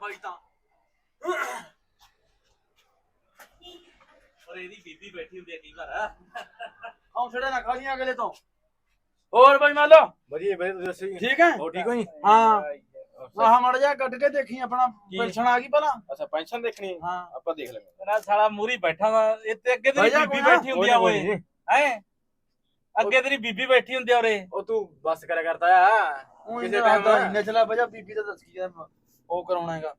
ਬਾਈ ਤਾਂ। ਪਰ ਇਹਦੀ ਬੀਬੀ ਬੈਠੀ ਹੁੰਦੀ ਆ ਕਈ ਵਾਰ ਹੌਂਸਲੇ ਨਾ ਖਾਲੀਆਂ ਅਗਲੇ ਤੋਂ। ਹੋਰ ਬਾਈ ਮੰਨ ਲਓ। ਵਧੀਆ ਵਧੀਆ ਤੁਸੀਂ ਦੱਸੋ ਠੀਕ ਹੈ? ਹੋ ਠੀਕ ਹੋ ਜੀ? ਹਾਂ। ਆਹ ਮੜ ਜਾ ਕੱਢ ਕੇ ਦੇਖੀ ਆਪਣਾ ਪੈਨਸ਼ਨ ਆ ਗਈ ਪਹਿਲਾਂ। ਅੱਛਾ ਪੈਨਸ਼ਨ ਦੇਖਣੀ ਹੈ? ਹਾਂ। ਆਪਾਂ ਦੇਖ ਲੈਂਗੇ ਨਾ ਸਾਲਾ ਮੂਰੀ ਬੈਠਾ ਵਾ ਇੱਥੇ ਅੱਗੇ ਤੇਰੀ ਬੀਬੀ। ਬੈਠੀ ਹੁੰਦੀ ਆ ਓਏ। ਹੈ? ਅੱਗੇ ਤੇਰੀ ਬੀਬੀ ਬੈਠੀ ਹੁੰਦੀ ਆ ਉਰੇ। ਉਹ ਤੂੰ ਬੱਸ ਕਰਿਆ ਕਰਦਾ ਆ। ਕਿਸੇ ਇੰਨਾ time ਦਾ ਇੰਨਾ ਚਲਾ ਵਜਾ ਬੀਬੀ ਦਾ ਦੱਸ ਕੀ ਉਹ ਕਰਾਉਣਾ ਹੈਗਾ।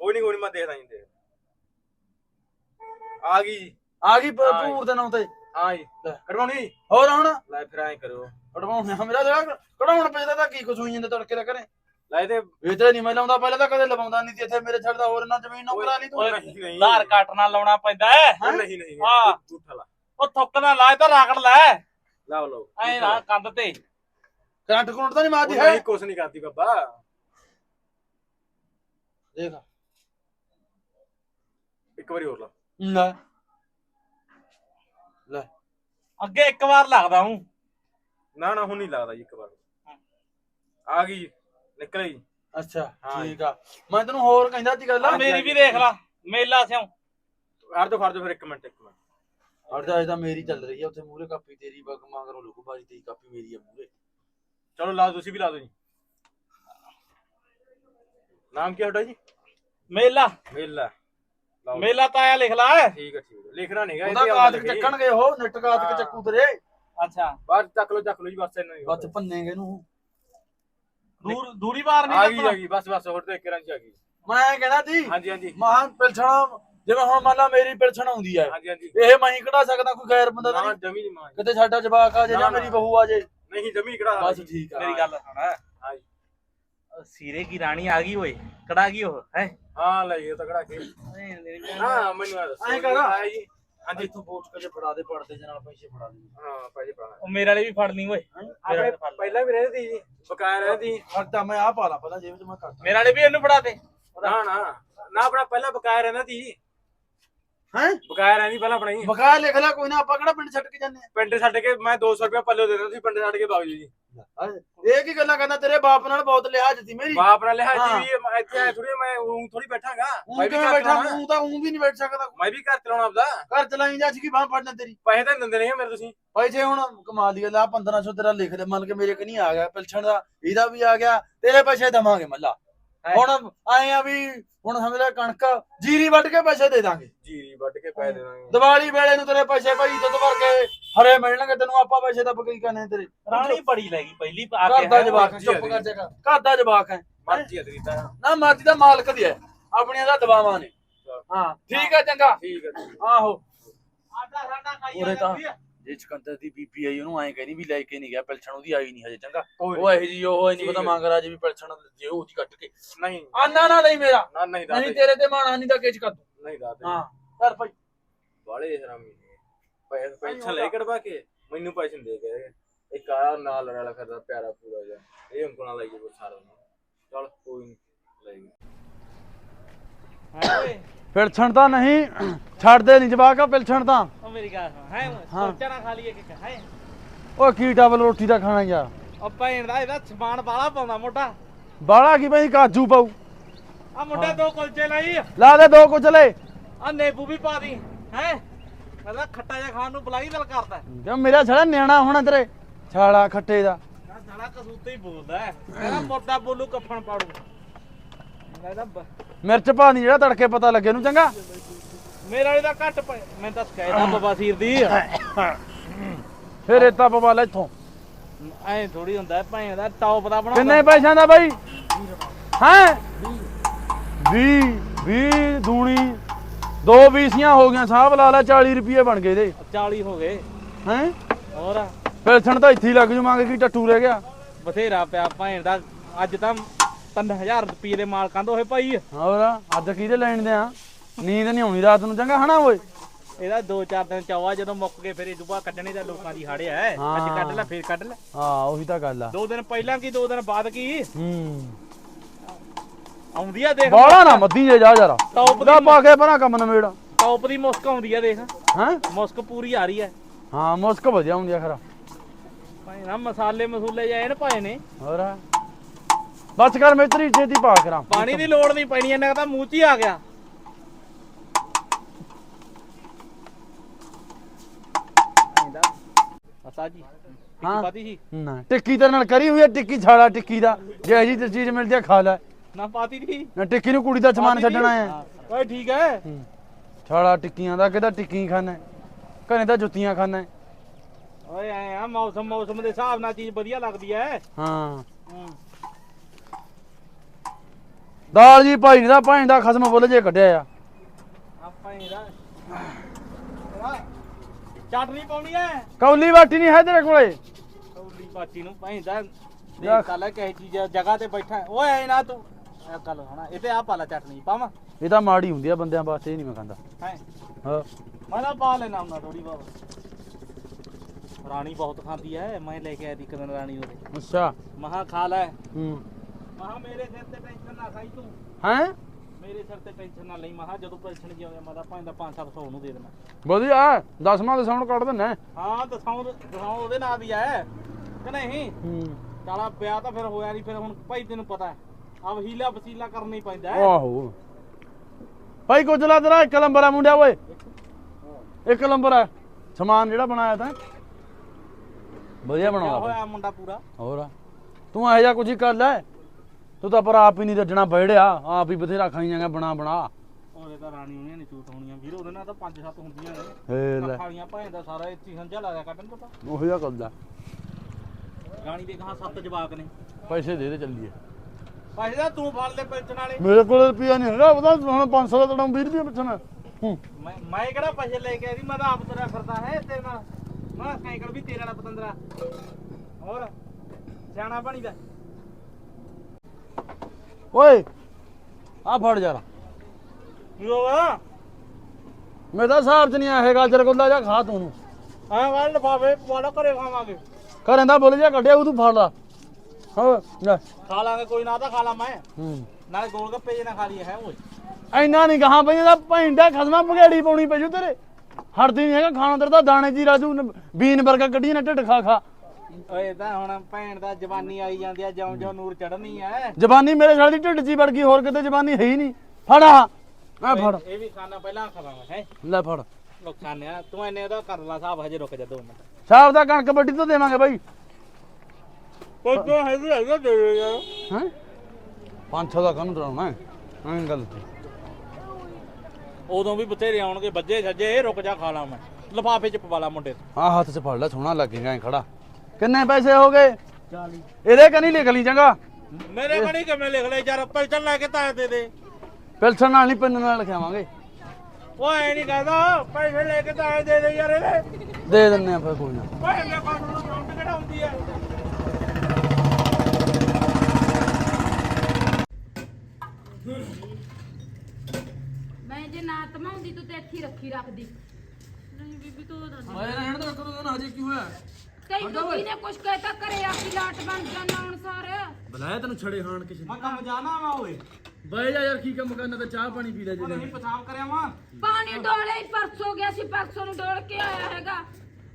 ਕੋਈ ਨਹੀਂ ਕੋਈ ਨੀ ਮੈਂ ਦੇਖਦਾ ਜੀ ਦੇਖ। ਆ ਗਈ ਜੀ। ਆ ਗਈ ਹਾਂ। ਭੂਰ ਦੇ ਨਾਂ ਤੇ। ਹਾਂ ਜੀ। ਲੈ। ਕਢਵਾਉਣੀ? ਹੋਰ ਹੁਣ? ਲੈ ਫਿਰ ਐਂ ਕਰੋ ਕਢਵਾਉਣਾ ਮੇਰਾ ਜਰਾ ਕਢਾਉਣ ਪੈਦਾ ਤਾਂ ਕੀ ਕੁਛ ਹੋਈ ਜਾਂਦਾ ਤੜਕੇ ਦਾ ਕਰੇ ਲੈ ਤੇ ਇਹ ਤੇ ਨਹੀਂ ਮੈਂ ਲਾਉਂਦਾ ਪਹਿਲਾਂ ਤਾਂ ਕਦੇ ਲਵਾਉਂਦਾ ਨਹੀਂ ਸੀ। ਇੱਥੇ ਮੇਰੇ ਛੱਡਦਾ ਹੋਰ ਨਾ ਜ਼ਮੀਨ ਨਾ ਕਰਾ ਲਈ ਤੂੰ। ਓਏ, ਨਹੀਂ ਨਹੀਂ। ਧਾਰ ਕੱਟ ਨਾਲ ਲਾਉਣਾ ਪੈਂਦਾ ਹੈ। ਉਹ ਨਹੀਂ ਨਹੀਂ। ਹਾਂ। ਝੂਠਾ ਲਾ ਉਹ ਥੁੱਕ ਨਾ ਲਾਏ ਤਾਂ ਰਾਗੜ ਲੈ। ਲਾਓ ਲਾਓ। ਐ ਨਾ ਕੰਧ ਤੇ। ਕਰੰਟ ਕਰੰਟ ਤਾਂ ਨਹੀਂ ਮਾਰਦੀ ਹੈ? ਨਹੀਂ ਕੁਛ ਨਹੀਂ ਕਰਦੀ ਬਾਬਾ। ਦੇਖ। ਇੱਕ ਵਾਰੀ ਹੋਰ ਲਾ। ਲੈ। ਲੈ। ਅੱਗੇ ਇੱਕ ਵਾਰ ਲੱਗਦਾ ਹੂੰ। ਨਾ ਨਾ ਹੁਣ ਨਹੀਂ ਲੱਗਦਾ ਜੀ ਇੱਕ ਵਾਰ। ਆ ਗਈ ਨਿਕਲ ਗਈ ਅੱਛਾ ਹਾਂ। ਠੀਕ ਆ। ਮੈਂ ਤੈਨੂੰ ਹੋਰ ਕਹਿੰਦਾ ਸੀ ਗੱਲ ਆ ਮੇਰੀ ਵੀ ਦੇਖ ਲਾ। ਮੇਲਾ ਸਿਓ ਹਰ ਦੋ ਫੜ ਦੋ ਫਿਰ ਇੱਕ ਮਿੰਟ ਇੱਕ ਮਿੰਟ। ਇਹ ਤਾਂ ਮੇਰੀ ਚੱਲ ਰਹੀ ਆ। ਉੱਥੇ ਮੂਰੇ ਕਾਪੀ ਤੇਰੀ ਬਗ ਮੰਗਰੋ ਲੁਕੋ ਬਾਜੀ ਤੇਰੀ ਕਾਪੀ ਮੇਰੀ ਆ ਮੂਰੇ ਚਲੋ ਲਾ ਦਿਓ, ਤੁਸੀਂ ਵੀ ਲਾ ਦਿਓ ਜੀ। ਨਾਮ ਕੀ ਹੈ ਤੁਹਾਡਾ ਜੀ? ਮੇਲਾ। ਮੇਲਾ। ਲਾਓ। ਮੇਲਾ ਤਾਇਆ ਲਿਖ ਲਾ ਠੀਕ ਹੈ ਠੀਕ ਹੈ। ਲਿਖਣਾ ਨਹੀਂਗਾ ਉਹਦਾ ਕਾਦਕ ਚੱਕਣਗੇ ਉਹ ਨੈਟ ਕਾਦਕ। ਚੱਕੂ ਤੇਰੇ। ਅੱਛਾ। ਬਾਹਰ ਚੱਕ ਲਓ ਚੱਕ ਲਓ ਜੀ ਬਸ ਇਹਨਾਂ ਹੀ ਬੱਚ ਭੰਨੇਗੇ ਇਹਨੂੰ। ਦੂਰ ਦੂਰੀ ਬਾਹਰ ਆ ਨਹੀਂ ਗਈ ਆ ਗਈ ਬਸ ਬਸ ਹੋਰ ਤੇ ਇੱਕ ਰਾਂ ਚ ਆ ਗਈ। ਮੈਂ ਕਹਿੰਦਾ ਸੀ ਹਾਂਜੀ ਹਾਂਜੀ। ਮਹਾਂ ਪਿਲਛਣਾ ਜਿਵੇਂ ਹੁਣ ਮੰਨ ਲਾ ਮੇਰੀ ਪਿਲਛਣ ਆਉਂਦੀ ਹੈ। ਹਾਂਜੀ ਹਾਂਜੀ। ਇਹ ਮੈਂ ਹੀ ਕਢਾ ਸਕਦਾ ਕੋਈ ਗੈਰ ਬੰਦਾ ਤਾਂ ਨਾ ਨਹੀਂ? ਜਮੀ ਨਹੀਂ ਮਾਂ ਕਿਤੇ ਸਾਡਾ ਜਵਾਕ ਆ ਜੇ ਨਾ, ਜਾਂ ਨਾ। ਮੇਰੀ ਬਹੂ ਆ ਜੇ। ਨਹੀਂ ਜਮੀ ਕਿਹੜਾ ਬਸ ਠੀਕ ਆ। ਮੇਰੀ ਗੱਲ ਸੁਣ। ਹਾਂਜੀ। ਸੀਰੇ ਕੀ ਰਾਣੀ ਆ ਗਈ ਓਏ ਕੜਾ ਗਈ ਉਹ ਹੈ? ਹਾਂ ਲੈ ਇਹ ਤਕੜਾ ਕੇ। ਹਾਂ ਮੈਨੂੰ ਆ ਦੱਸੋ ਐਂ ਕਰ। ਆਇਆ ਜੀ ਹਾਂਜੀ। ਤੂੰ ਪੋਚ ਕੇ ਫੜਾ ਦੇ ਪੜਦੇ ਦੇ ਨਾਲ ਪੈਸੇ ਫੜਾ ਦੇ ਹਾਂ ਪੈਸੇ ਪਾਣਾ ਉਹ ਮੇਰੇ ਵਾਲੇ ਵੀ ਫੜਨੀ ਓਏ। ਆਪਣੇ ਪਹਿਲਾਂ ਵੀ ਰਹਿੰਦੀ ਜੀ ਬਕਾਇਆ ਰਹਿੰਦੀ। ਫੜਦਾ ਮੈਂ ਆ ਪਾ ਲਾ ਪਹਿਲਾਂ ਜੇਬ ਚ ਮੈਂ ਕਰਦਾ ਮੇਰੇ ਵਾਲੇ ਵੀ ਇਹਨੂੰ ਫੜਾ ਦੇ। ਨਾ ਨਾ। ਨਾ ਆਪਣਾ ਪਹਿਲਾਂ ਬਕਾਇਆ ਰਹਿੰਦਾ ਸੀ। ਹੈ? ਬਕਾਇਆ ਰਹਿੰਦੀ ਪਹਿਲਾਂ ਆਪਣਾ। ਹੀ ਬਕਾਇਆ ਲਿਖ ਲੈ ਕੋਈ ਨਾ ਆਪਾਂ ਕਿਹੜਾ ਪਿੰਡ ਛੱਡ ਕੇ ਜਾਂਦੇ ਪਿੰਡ ਛੱਡ ਕੇ ਮੈਂ 200 ਰੁਪਏ ਪੱਲੇ ਦੇ ਦਿੰਦਾ ਸੀ ਪਿੰਡ ਛੱਡ ਕੇ ਭਾਗ ਜੀ। ਆ ਇਹ ਕੀ ਗੱਲਾਂ ਕਰਦਾ ਤੇਰੇ ਬਾਪ ਨਾਲ ਬਹੁਤ ਲਿਹਾਜ਼ ਸੀ ਮੇਰੀ। ਬਾਪ ਨਾਲ ਲਿਆ ਹਾਂ। ਜੀ ਮੈਂ ਇੱਥੇ ਆਇਆ ਥੋੜੀ ਮੈਂ ਉਂ ਥੋੜੀ ਬੈਠਾਂਗਾ। ਮੈਂ ਵੀ ਬੈਠਾ ਚਲਾਉਣਾ। ਤੂੰ ਤਾਂ ਉਹ ਵੀ ਨਹੀਂ ਬੈਠ ਸਕਦਾ ਮੈਂ ਵੀ ਘਰ ਚਲਾਉਣਾ ਆਪਦਾ। ਘਰ ਚਲਾਈ ਜਾ ਸੀ ਬਾਹ ਫੜਨਾ ਤੇਰੀ? ਪੈਸੇ ਤਾਂ ਦਿੰਦੇ ਨਹੀਂ ਮੇਰੇ ਤੁਸੀਂ। ਪੈਸੇ ਹੁਣ ਕਮਾ ਲਈ ਲਾ 1500 ਤੇਰਾ ਲਿਖ ਦੇ ਮੰਨ ਕੇ ਮੇਰੇ ਕਿ ਨਹੀਂ ਆ ਗਿਆ ਪਿਲਛਣ ਦਾ ਇਹਦਾ ਵੀ ਆ ਗਿਆ ਤੇਰੇ ਪੈਸੇ ਦਵਾਂਗੇ ਮੱਲਾ। ਹੁਣ ਆਏ ਆ ਵੀ ਹੁਣ ਸਮਝ ਲੈ ਕਣਕ ਜੀਰੀ ਵੱਢ ਕੇ ਪੈਸੇ ਦੇ ਦਾਂਗੇ। ਜੀਰੀ ਵੱਢ ਕੇ ਪੈਸੇ ਦੇ ਦਾਂਗੇ। ਦੀਵਾਲੀ ਵੇਲੇ ਨੂੰ ਤੇਰੇ ਪੈਸੇ ਭਾਈ ਦੁੱਧ ਭਰ ਕੇ ਹਰੇ ਮਿਲਣਗੇ ਤੈਨੂੰ ਆਪਾਂ ਪੈਸੇ ਤਾਂ ਬਕੀ ਕਰਨੇ ਤੇਰੇ। ਰਾਣੀ ਬੜੀ ਲੈ ਗਈ ਪਹਿਲੀ ਆ ਘਰ ਕੇ ਦਾ ਹੈ। ਜਵਾਕ ਚੁੱਪ। ਕਰ ਜਾ ਘਰ ਦਾ ਜਵਾਕ ਹੈ। ਮਰਜ਼ੀ ਤੇਰੀ ਤਾਂ। ਨਾ ਮਾਤੀ ਦਾ ਮਾਲਕ ਦੀ ਹੈ। ਆਪਣੀਆਂ ਦਾ ਦਬਾਵਾਂ ਨੇ। ਹਾਂ ਠੀਕ ਹੈ ਚੰਗਾ। ਠੀਕ ਹੈ ਆਹੋ। ਆਟਾ ਸਾਡਾ ਖਾਈ ਉਰੇ ਤਾਂ-। ਜੇ ਚਕੰਦਰ ਦੀ ਬੀਪੀ ਆਈ ਉਹਨੂੰ ਐਂ ਕਹਿੰਦੀ ਵੀ ਲੈ ਕੇ ਨਹੀਂ ਗਿਆ ਪਿਲਛਣ ਉਹਦੀ ਆਈ ਨਹੀਂ ਹਜੇ ਚੰਗਾ? ਉਹ ਇਹੋ ਜੀ ਉਹ ਨਹੀਂ ਪਤਾ। ਮੰਗ ਰਾਜ ਵੀ ਪਿਲਛਣ ਜੇ ਉਹਦੀ ਕੱਟ ਕੇ। ਨਹੀਂ। ਆਨਾ ਨਾ ਨਹੀਂ ਮੇਰਾ। ਨਾ ਨਹੀਂ ਨਹੀਂ ਤੇਰੇ ਤੇ ਮਾਣਾ ਨਹੀਂ ਤਾਂ ਕਿਚ ਕਰ ਦੂੰ। ਨਹੀਂ ਦਾਦੇ। ਹਾਂ ਕਰ ਭਾਈ। ਬਾਲੇ ਹਰਾਮੀ ਨੇ। ਪੈਸੇ ਲੈ ਕਢਵਾ ਕੇ ਮੈਨੂੰ ਪੈਸੇ ਨੀ ਦੇ ਗਏ ਇੱਕ ਆ ਨਾਲ ਲੜਾ ਲਾ ਕਰਦਾ ਪਿਆਰਾ ਪੂਰਾ ਜਿਹਾ। ਇਹ ਉਂਗਲਾਂ ਨਾਲ ਲਾਈਏ ਉਹ ਸਾਰਾ। ਚੱਲ ਕੋਈ ਨਹੀਂ ਲੈ ਗਏ। ਹਾਂ? ਓਏ ਪਿਲਛਣ ਤਾਂ ਨਹੀਂ ਛੱਡਦੇ ਨਹੀਂ ਜਵਾਕ ਪਿਲਛਣ ਤਾਂ। ਉਹ ਮੇਰੀ ਗੱਲ ਸੁਣ ਹੈ ਹਾਂ। ਸੋਚਾ ਨਾ ਖਾ ਲਈਏ ਕਿ ਹੈ? ਉਹ ਕੀ ਡਬਲ ਰੋਟੀ ਦਾ ਖਾਣਾ ਯਾਰ? ਉਹ ਭੈਣ ਦਾ ਇਹਦਾ ਸਮਾਨ ਬਾਲਾ ਪਾਉਂਦਾ ਮੋਟਾ ਬਾਲਾ ਕੀ ਭਾਈ ਕਾਜੂ ਪਾਉ ਆ ਮੁੰਡਾ ਦੋ ਕੁਲਚੇ ਲਈ। ਲਾ ਦੇ ਦੋ ਕੁਚਲੇ ਆ ਨਿੰਬੂ ਵੀ ਪਾ ਦੀ ਹੈ? ਕਹਿੰਦਾ ਖੱਟਾ ਜਿਹਾ ਖਾਣ ਨੂੰ ਬਲਾਈ ਦਿਲ ਕਰਦਾ। ਕਿਉਂ ਮੇਰਾ ਛੜਾ ਨਿਆਣਾ ਹੋਣਾ ਤੇਰੇ ਛਾਲਾ ਖੱਟੇ ਦਾ। ਸਾਲਾ ਕਸੂਤੇ ਹੀ ਬੋਲਦਾ ਹੈ। ਮੋਟਾ ਬੋਲੂ ਕੱਫਣ ਪਾੜੂ। ਕਹਿੰਦਾ ਬ- ਮਿਰਚ ਪਾ ਦੀ ਜਿਹੜਾ ਤੜਕੇ ਪਤਾ ਲੱਗੇ ਨੂੰ ਚੰਗਾ? ਮੇਰੇ ਵਾਲੇ ਦਾ ਘੱਟ ਪਏ। ਮੈਂ ਤਾਂ ਸ਼ਿਕਾਇਤ ਆ ਬਵਾਸੀਰ ਦੀ। ਫਿਰ ਰੇਤਾ ਪਵਾ ਲੈ ਇੱਥੋਂ। ਐ ਥੋੜੀ ਹੁੰਦਾ ਭੈਣ ਦਾ ਟੌਪ ਦਾ ਬਣਾ ਕਿੰਨੇ ਪੈਸਿਆਂ ਦਾ ਬਾਈ? ਹੈ? 20 20 ਦੂਣੀ। ਦੋ ਵੀਸੀਆਂ ਹੋ ਗਈਆਂ ਸਾਹਬ ਲਾ ਲੈ 40 ਰੁਪਏ ਬਣ ਗਏ ਦੇ 40 ਹੋ ਗਏ। ਹੈ? ਹੋਰ? ਪੈਸਣ ਤਾਂ ਇੱਥੇ ਹੀ ਲੱਗ ਜੂ ਮੰਗ ਕੀ ਟੱਟੂ ਰਹਿ ਗਿਆ। ਬਥੇਰਾ ਪਿਆ ਭੈਣ ਦਾ। ਅੱਜ ਤਾਂ 3000 ਰੁਪਏ ਦੇ ਮਾਲਕਾਂ ਤੋਂ ਹੋਏ ਭਾਈ ਹੋਰ ਅੱਜ ਕਿਹਦੇ ਲੈਣ ਦੇ ਆ ਨੀਂਦ ਨਹੀਂ ਆਉਣੀ ਰਾਤ ਨੂੰ ਚੰਗਾ ਹਨਾ ਓਏ? ਇਹਦਾ 2-4 ਦਿਨ ਚੌਆ ਜਦੋਂ ਮੁੱਕ ਗਏ ਫਿਰ ਇਹ ਦੁਬਾਰਾ ਕੱਢਣੇ ਦਾ ਲੋਕਾਂ ਦੀ ਹਾੜਿਆ ਹੈ। ਅੱਜ ਹਾਂ। ਕੱਢ ਲੈ ਫਿਰ ਕੱਢ ਲੈ। ਹਾਂ ਉਹੀ ਤਾਂ ਗੱਲ ਆ। ਦੋ ਦਿਨ ਪਹਿਲਾਂ ਕੀ ਦੋ ਦਿਨ ਬਾਅਦ ਕੀ? ਹੂੰ। ਆਉਂਦੀ ਆ ਦੇਖ। ਬਾਲਾ ਨਾ ਮੱਦੀ ਜੇ ਜਾ ਜਰਾ। ਟੌਪ ਦੀ ਪਾ ਕੇ ਪਰਾਂ ਕੰਮ ਨਵੇੜ ਟੌਪ ਦੀ ਮੁਸਕ ਆਉਂਦੀ ਆ ਦੇਖ। ਹੈ? ਮੁਸਕ ਪੂਰੀ ਆ ਰਹੀ ਹੈ ਹਾਂ ਮੁਸਕ ਵਧੀਆ ਹੁੰਦੀ ਆ ਖਰਾ। ਭਾਈ ਨਾ ਮਸਾਲੇ ਮਸੂਲੇ ਜਾਏ ਨਾ ਪਾਏ ਨੇ। ਹੋਰ? ਬਸ ਕਰ ਮੇਤਰੀ ਛੇਤੀ ਪਾ ਕਰਾਂ ਪਾਣੀ ਦੀ ਲੋੜ ਨਹੀਂ ਪੈਣੀ ਇਹਨਾਂ ਤਾਂ ਮੂੰਹ 'ਚ ਹੀ ਆ ਗਿਆ। ਅਸਾ ਜੀ? ਹਾਂ। ਹਾਂ। ਪਾਤੀ ਸੀ? ਨਾ ਟਿੱਕੀ ਤੇਰੇ ਨਾਲ ਕਰੀ ਹੋਈ ਹੈ ਟਿੱਕੀ ਛਾਲਾ ਟਿੱਕੀ ਦਾ। ਜੇ ਜੀ ਤੇ ਚੀਜ਼ ਮਿਲਦੀ ਆ ਖਾ ਲੈ। ਨਾ ਪਾਤੀ ਸੀ ਨਾ ਟਿੱਕੀ ਨੂੰ ਕੁੜੀ ਦਾ ਸਮਾਨ ਛੱਡਣਾ ਹੈ। ਓਏ ਠੀਕ ਹੈ। ਛਾਲਾ ਟਿੱਕੀਆਂ ਦਾ ਕਿਹਦਾ ਟਿੱਕੀ ਖਾਣਾ? ਹੈ? ਘਰੇ ਤਾਂ ਜੁੱਤੀਆਂ ਖਾਣਾ। ਹੈ। ਓਏ ਐ ਆ ਮੌਸਮ ਮੌਸਮ ਦੇ ਹਿਸਾਬ ਨਾਲ ਚੀਜ਼ ਵਧੀਆ ਲੱਗਦੀ ਐ। ਹਾਂ। ਹੂੰ। ਦਾਲ ਜੀ ਭਾਈ ਦਾ ਭਾਈ ਦਾ ਖਸਮ ਬੁੱਲ ਜੇ ਕੱਢਿਆ ਆ। ਆਪਾਂ ਇਹਦਾ ਚਟਨੀ ਪਾਉਣੀ ਐ? ਕੌਲੀ ਬਾਟੀ ਨਹੀਂ ਹੈ ਤੇਰੇ ਕੋਲੇ? ਕੌਲੀ ਬਾਟੀ ਨੂੰ ਪੈਂਦਾ। ਦੇਖ ਕਾਲਾ ਕਿਸੇ ਚੀਜ਼ ਜਗ੍ਹਾ ਤੇ ਬੈਠਾ। ਓਏ ਐ ਨਾ ਤੂੰ ਐ ਗੱਲ ਹਣਾ ਇਹ ਤੇ ਆ ਪਾ ਲੈ ਚਟਨੀ ਪਾਵਾਂ? ਇਹ ਤਾਂ ਮਾੜੀ ਹੁੰਦੀ ਆ ਬੰਦਿਆਂ ਵਾਸਤੇ ਇਹ ਨਹੀਂ ਮੈਂ ਖਾਂਦਾ। ਹੈ? ਹਾਂ। ਮੈਂ ਤਾਂ ਪਾ ਲੈਣਾ ਹੁੰਦਾ ਥੋੜੀ ਬਹੁਤ। ਰਾਣੀ ਬਹੁਤ ਖਾਂਦੀ ਐ ਮੈਂ ਲੈ ਕੇ ਆਈ ਇੱਕ ਦਿਨ ਰਾਣੀ ਉਹਦੇ ਅੱਛਾ। ਮਹਾ ਖਾ ਲੈ। ਹੂੰ। ਮਹਾ ਮੇਰੇ ਸਿਰ ਤੇ ਟੈਨਸ਼ਨ ਨਾ ਖਾਈ ਤੂੰ। ਹੈ? ਮੇਰੇ ਸਿਰ ਤੇ ਟੈਨਸ਼ਨ ਨਾ ਲਈ। ਮਹਾ ਜਦੋਂ ਪੈਨਸ਼ਨ ਜੀ ਆਉਂਦਾ ਮੈਂ ਤਾਂ ਭਾਂ ਦਾ 5-700 ਉਹਨੂੰ ਦੇ ਦੇਣਾ। ਵਧੀਆ ਦਸਵਾਂ ਦੇ ਸਾਉਣ ਕੱਢ ਦਿੰਨਾ ਹਾਂ। ਦਸਾਉਂ ਦਸਾਉਂ ਉਹਦੇ ਨਾਂ ਦੀ ਐ ਕਿ ਨਹੀਂ? ਹੂੰ। ਕਾਲਾ ਵਿਆਹ ਤਾਂ ਫਿਰ ਹੋਇਆ ਨਹੀਂ ਫਿਰ ਹੁਣ ਭਾਈ ਤੈਨੂੰ ਪਤਾ ਹੈ। ਆ ਵਹੀਲਾ ਵਸੀਲਾ ਕਰਨਾ ਹੀ ਪੈਂਦਾ ਹੈ। ਆਹੋ। ਭਾਈ ਕੁਚਲਾ ਤੇਰਾ ਇੱਕ ਨੰਬਰ ਆ ਮੁੰਡਿਆ ਓਏ। ਇੱਕ ਨੰਬਰ ਆ। ਸਮਾਨ ਜਿਹੜਾ ਬਣਾਇਆ ਤਾਂ। ਵਧੀਆ ਕਿਆ ਬਣਾਉਂਦਾ ਹੋਇਆ ਮੁੰਡਾ ਪੂਰਾ? ਹੋਰ ਤੂੰ ਇਹੋ ਜਿਹਾ ਕੁਝ ਹੀ ਕਰ ਲੈ। ਤੂੰ ਤਾਂ ਪਰ ਆਪ ਹੀ ਨਹੀਂ ਰੱਜਣਾ ਬੈੜਿਆ ਆਪ ਹੀ ਬਥੇਰਾ ਖਾਈ ਜਾਂਗਾ ਬਣਾ ਬਣਾ। ਉਹਦੇ ਤਾਂ ਰਾਣੀ ਉਹਨੇ ਨਹੀਂ ਚੂਤ ਹੋਣੀਆਂ ਵੀਰ ਉਹਦੇ ਨਾਲ ਤਾਂ 5-7 ਹੁੰਦੀਆਂ ਨੇ। ਫੇਰ ਲੈ। ਖਾਲੀਆਂ ਭਾਂ ਦਾ ਸਾਰਾ ਇੱਥੇ ਹੰਝਾ ਲਾ ਗਿਆ ਕੱਢਣ ਪਤਾ ਉਹੋ ਜਿਹਾ ਕਰਦਾ ਰਾਣੀ ਦੇ ਕਹਾ ਸੱਤ ਜਵਾਕ ਨੇ। ਪੈਸੇ ਦੇ ਦੇ ਚੱਲੀਏ। ਪੈਸੇ ਤਾਂ ਤੂੰ ਫੜ ਲੈ ਪੈਨਸ਼ਨ ਵਾਲੇ। ਮੇਰੇ ਕੋਲ ਰੁਪਿਆ ਨਹੀਂ ਹੈਗਾ ਪਤਾ ਹੁਣ 500 ਦਾ ਤੜਾਂ 20 ਰੁਪਏ ਪੁੱਛਣਾ ਹੂੰ। ਮੈਂ ਮੈਂ ਕਿਹੜਾ ਪੈਸੇ ਲੈ ਕੇ ਆਈ ਸੀ, ਮੈਂ ਤਾਂ ਆਪ ਤੁਰਿਆ ਫਿਰਦਾ ਹੈ ਤੇਰੇ ਨਾਲ। ਮੈਂ ਸਾਈਕਲ ਵੀ ਤੇਰੇ ਵਾਲਾ ਪਤੰਦਰਾ। ਹੋਰ ਸਿਆਣਾ ਬਣੀ ਦਾ ਓਏ। ਆ ਫੜ ਯਾਰ। ਯੋਗਾ ਮੈਂ ਤਾਂ ਹਿਸਾਬ ਚ ਨਹੀਂ ਆਇਆ ਹੈਗਾ ਦਾ ਜਾ ਖਾ ਤੂੰ ਹਾਂ ਵਾਲ ਲਫਾਵੇ ਪਵਾੜਾ ਘਰੇ ਖਾਵਾਂਗੇ। ਘਰੇ ਦਾ ਬੋਲ ਜਾ ਕੱਢਿਆ ਉਹ ਤੂੰ ਫੜ ਲਾ। ਹਾਂ ਲੈ। ਖਾ ਲਾਂਗੇ ਕੋਈ ਨਾ ਤਾਂ ਖਾ ਲਾਂ ਮੈਂ। ਹੂੰ। ਨਾਲੇ ਗੋਲ ਗੱਪੇ ਜੇ ਨਾ ਖਾ ਲਈਏ ਹੈ ਓਏ। ਇੰਨਾ ਨਹੀਂ ਕਹਾ ਪਈ ਦਾ ਭੈਂਦਾ ਖਸਮਾ ਭਗੇੜੀ ਪਾਉਣੀ ਪਈ ਜੂ ਤੇਰੇ। ਹਟਦੀ ਨਹੀਂ ਹੈਗਾ ਖਾਣਾ ਤੇਰੇ ਤਾਂ ਦਾਣੇ ਜੀ ਰਾਜੂ ਨ- ਬੀਨ ਵਰਗਾ ਕੱਢੀ ਨਾ ਢਿੱਡ ਖਾ ਖਾ। ਓਏ ਤਾਂ ਹੁਣ ਭੈਣ ਦਾ ਜਵਾਨੀ ਆਈ ਜਾਂਦੀ ਆ ਜਿਉਂ ਜਿਉਂ ਨੂਰ ਚੜਨੀ ਐ ਜਵਾਨੀ ਮੇਰੇ ਸਾਲ ਦੀ ਢਿੱਡ ਜੀ ਵੜ ਗਈ ਹੋਰ ਕਿਤੇ ਜਵਾਨੀ ਹੈ ਹੀ ਨਹੀਂ। ਫੜ ਆ। ਆ ਫੜ। ਇਹ ਵੀ ਖਾਣਾ ਪਹਿਲਾਂ ਖਾਵਾਂਗਾ ਹੈ। ਲੈ ਫੜ। ਲੋਕ ਖਾਣੇ ਆ। ਤੂੰ ਇਹਨੇ ਉਹਦਾ ਕਰ ਲਾ ਸਾਹਿਬ ਹਜੇ ਰੁਕ ਜਾ 2 ਮਿੰਟ। ਸਾਹਬ ਦਾ ਕਣਕ ਵੱਡੀ ਤੋਂ ਦੇਵਾਂਗੇ ਬਾਈ। ਕੋਈ ਕਿਉਂ ਹੈਗੀ ਹੈਗਾ ਦੇ ਦੇ ਯਾਰ ਹੈ? 500 ਦਾ ਕੰਮ ਡਰਾਉਣਾ ਹੈ ਐਂ ਗੱਲ ਤੇ। ਉਦੋਂ ਵੀ ਬਥੇਰੇ ਆਉਣਗੇ ਬੱਜੇ ਸੱਜੇ ਰੁਕ ਜਾ ਖਾ ਲਾ ਮੈਂ। ਲਫਾਫੇ ਚ ਪਵਾ ਲਾ ਮੁੰਡੇ ਤੋਂ। ਆ ਹੱਥ 'ਚ ਫੜ ਲੈ ਸੋਹਣਾ ਲੱਗੇਗਾ ਐਂ ਖੜਾ। ਕਿੰਨੇ ਪੈਸੇ ਹੋ ਗਏ? 40 ਇਹਦੇ ਕਨੀ ਲਿਖ ਲਈ ਚੰਗਾ? ਮੇਰੇ ਕਣੀ ਕਿਵੇਂ ਲਿਖ ਲੈ ਯਾਰ ਪੈਸਾ ਲੈ ਕੇ ਤਾਂ ਦੇ ਦੇ ਪਿਲਸਣ ਨਾਲ ਨਹੀਂ ਪਿੰਨ ਨਾਲ ਲਿਖਾਵਾਂਗੇ ਓਏ ਐ ਨਹੀਂ ਕਹਦਾ ਪੈਸੇ ਲੈ ਕੇ ਤਾਂ ਦੇ ਦੇ ਯਾਰ ਇਹਦੇ। ਦੇ ਦਿੰਨੇ ਆ ਫਿਰ ਕੋਈ ਨਾ। ਓਏ ਮੇਰੇ ਕੋਲ ਨੂੰ ਕਾਊਂਟ ਕਿਹੜਾ ਹੁੰਦੀ ਐ ਮੈਂ ਜੇ ਨਾ ਤਮਾਉਂਦੀ ਤੂੰ ਤੇ ਇੱਥੇ ਹੀ ਰੱਖੀ ਰੱਖਦੀ। ਨਹੀਂ ਬੀਬੀ ਤੂੰ ਦੱਸ। ਮੈਂ ਰਹਿਣ ਦਾ ਕਦੋਂ ਦਿਨ ਹਜੇ ਕੀ ਹੋਇਆ? ਕਈ ਦੁਖੀ ਨੇ ਕੁਛ ਕਹਿਤਾ ਕਰੇ ਆਪੀ ਲਾਟ ਬਣ ਜਾਣਾ ਹੁਣ ਸਾਰ। ਬੁਲਾਇਆ ਤੈਨੂੰ ਛੜੇ ਹਾਣ ਕਿਸੇ ਮੈਂ ਕੰਮ ਜਾਣਾ ਵਾ ਓਏ। ਬਹਿ ਜਾ ਯਾਰ ਕੀ ਕੰਮ ਕਰਨਾ ਤੇ ਚਾਹ ਪਾਣੀ ਪੀ ਲੈ ਉਹ ਨਹੀਂ ਪਛਾਣ ਕਰਿਆ ਵਾ। ਪਾਣੀ ਡੋਲੇ ਹੀ ਪਰਸੋਂ ਗਿਆ ਸੀ ਪਰਸੋਂ ਨੂੰ ਡੋਲ ਕੇ ਆਇਆ ਹੈਗਾ।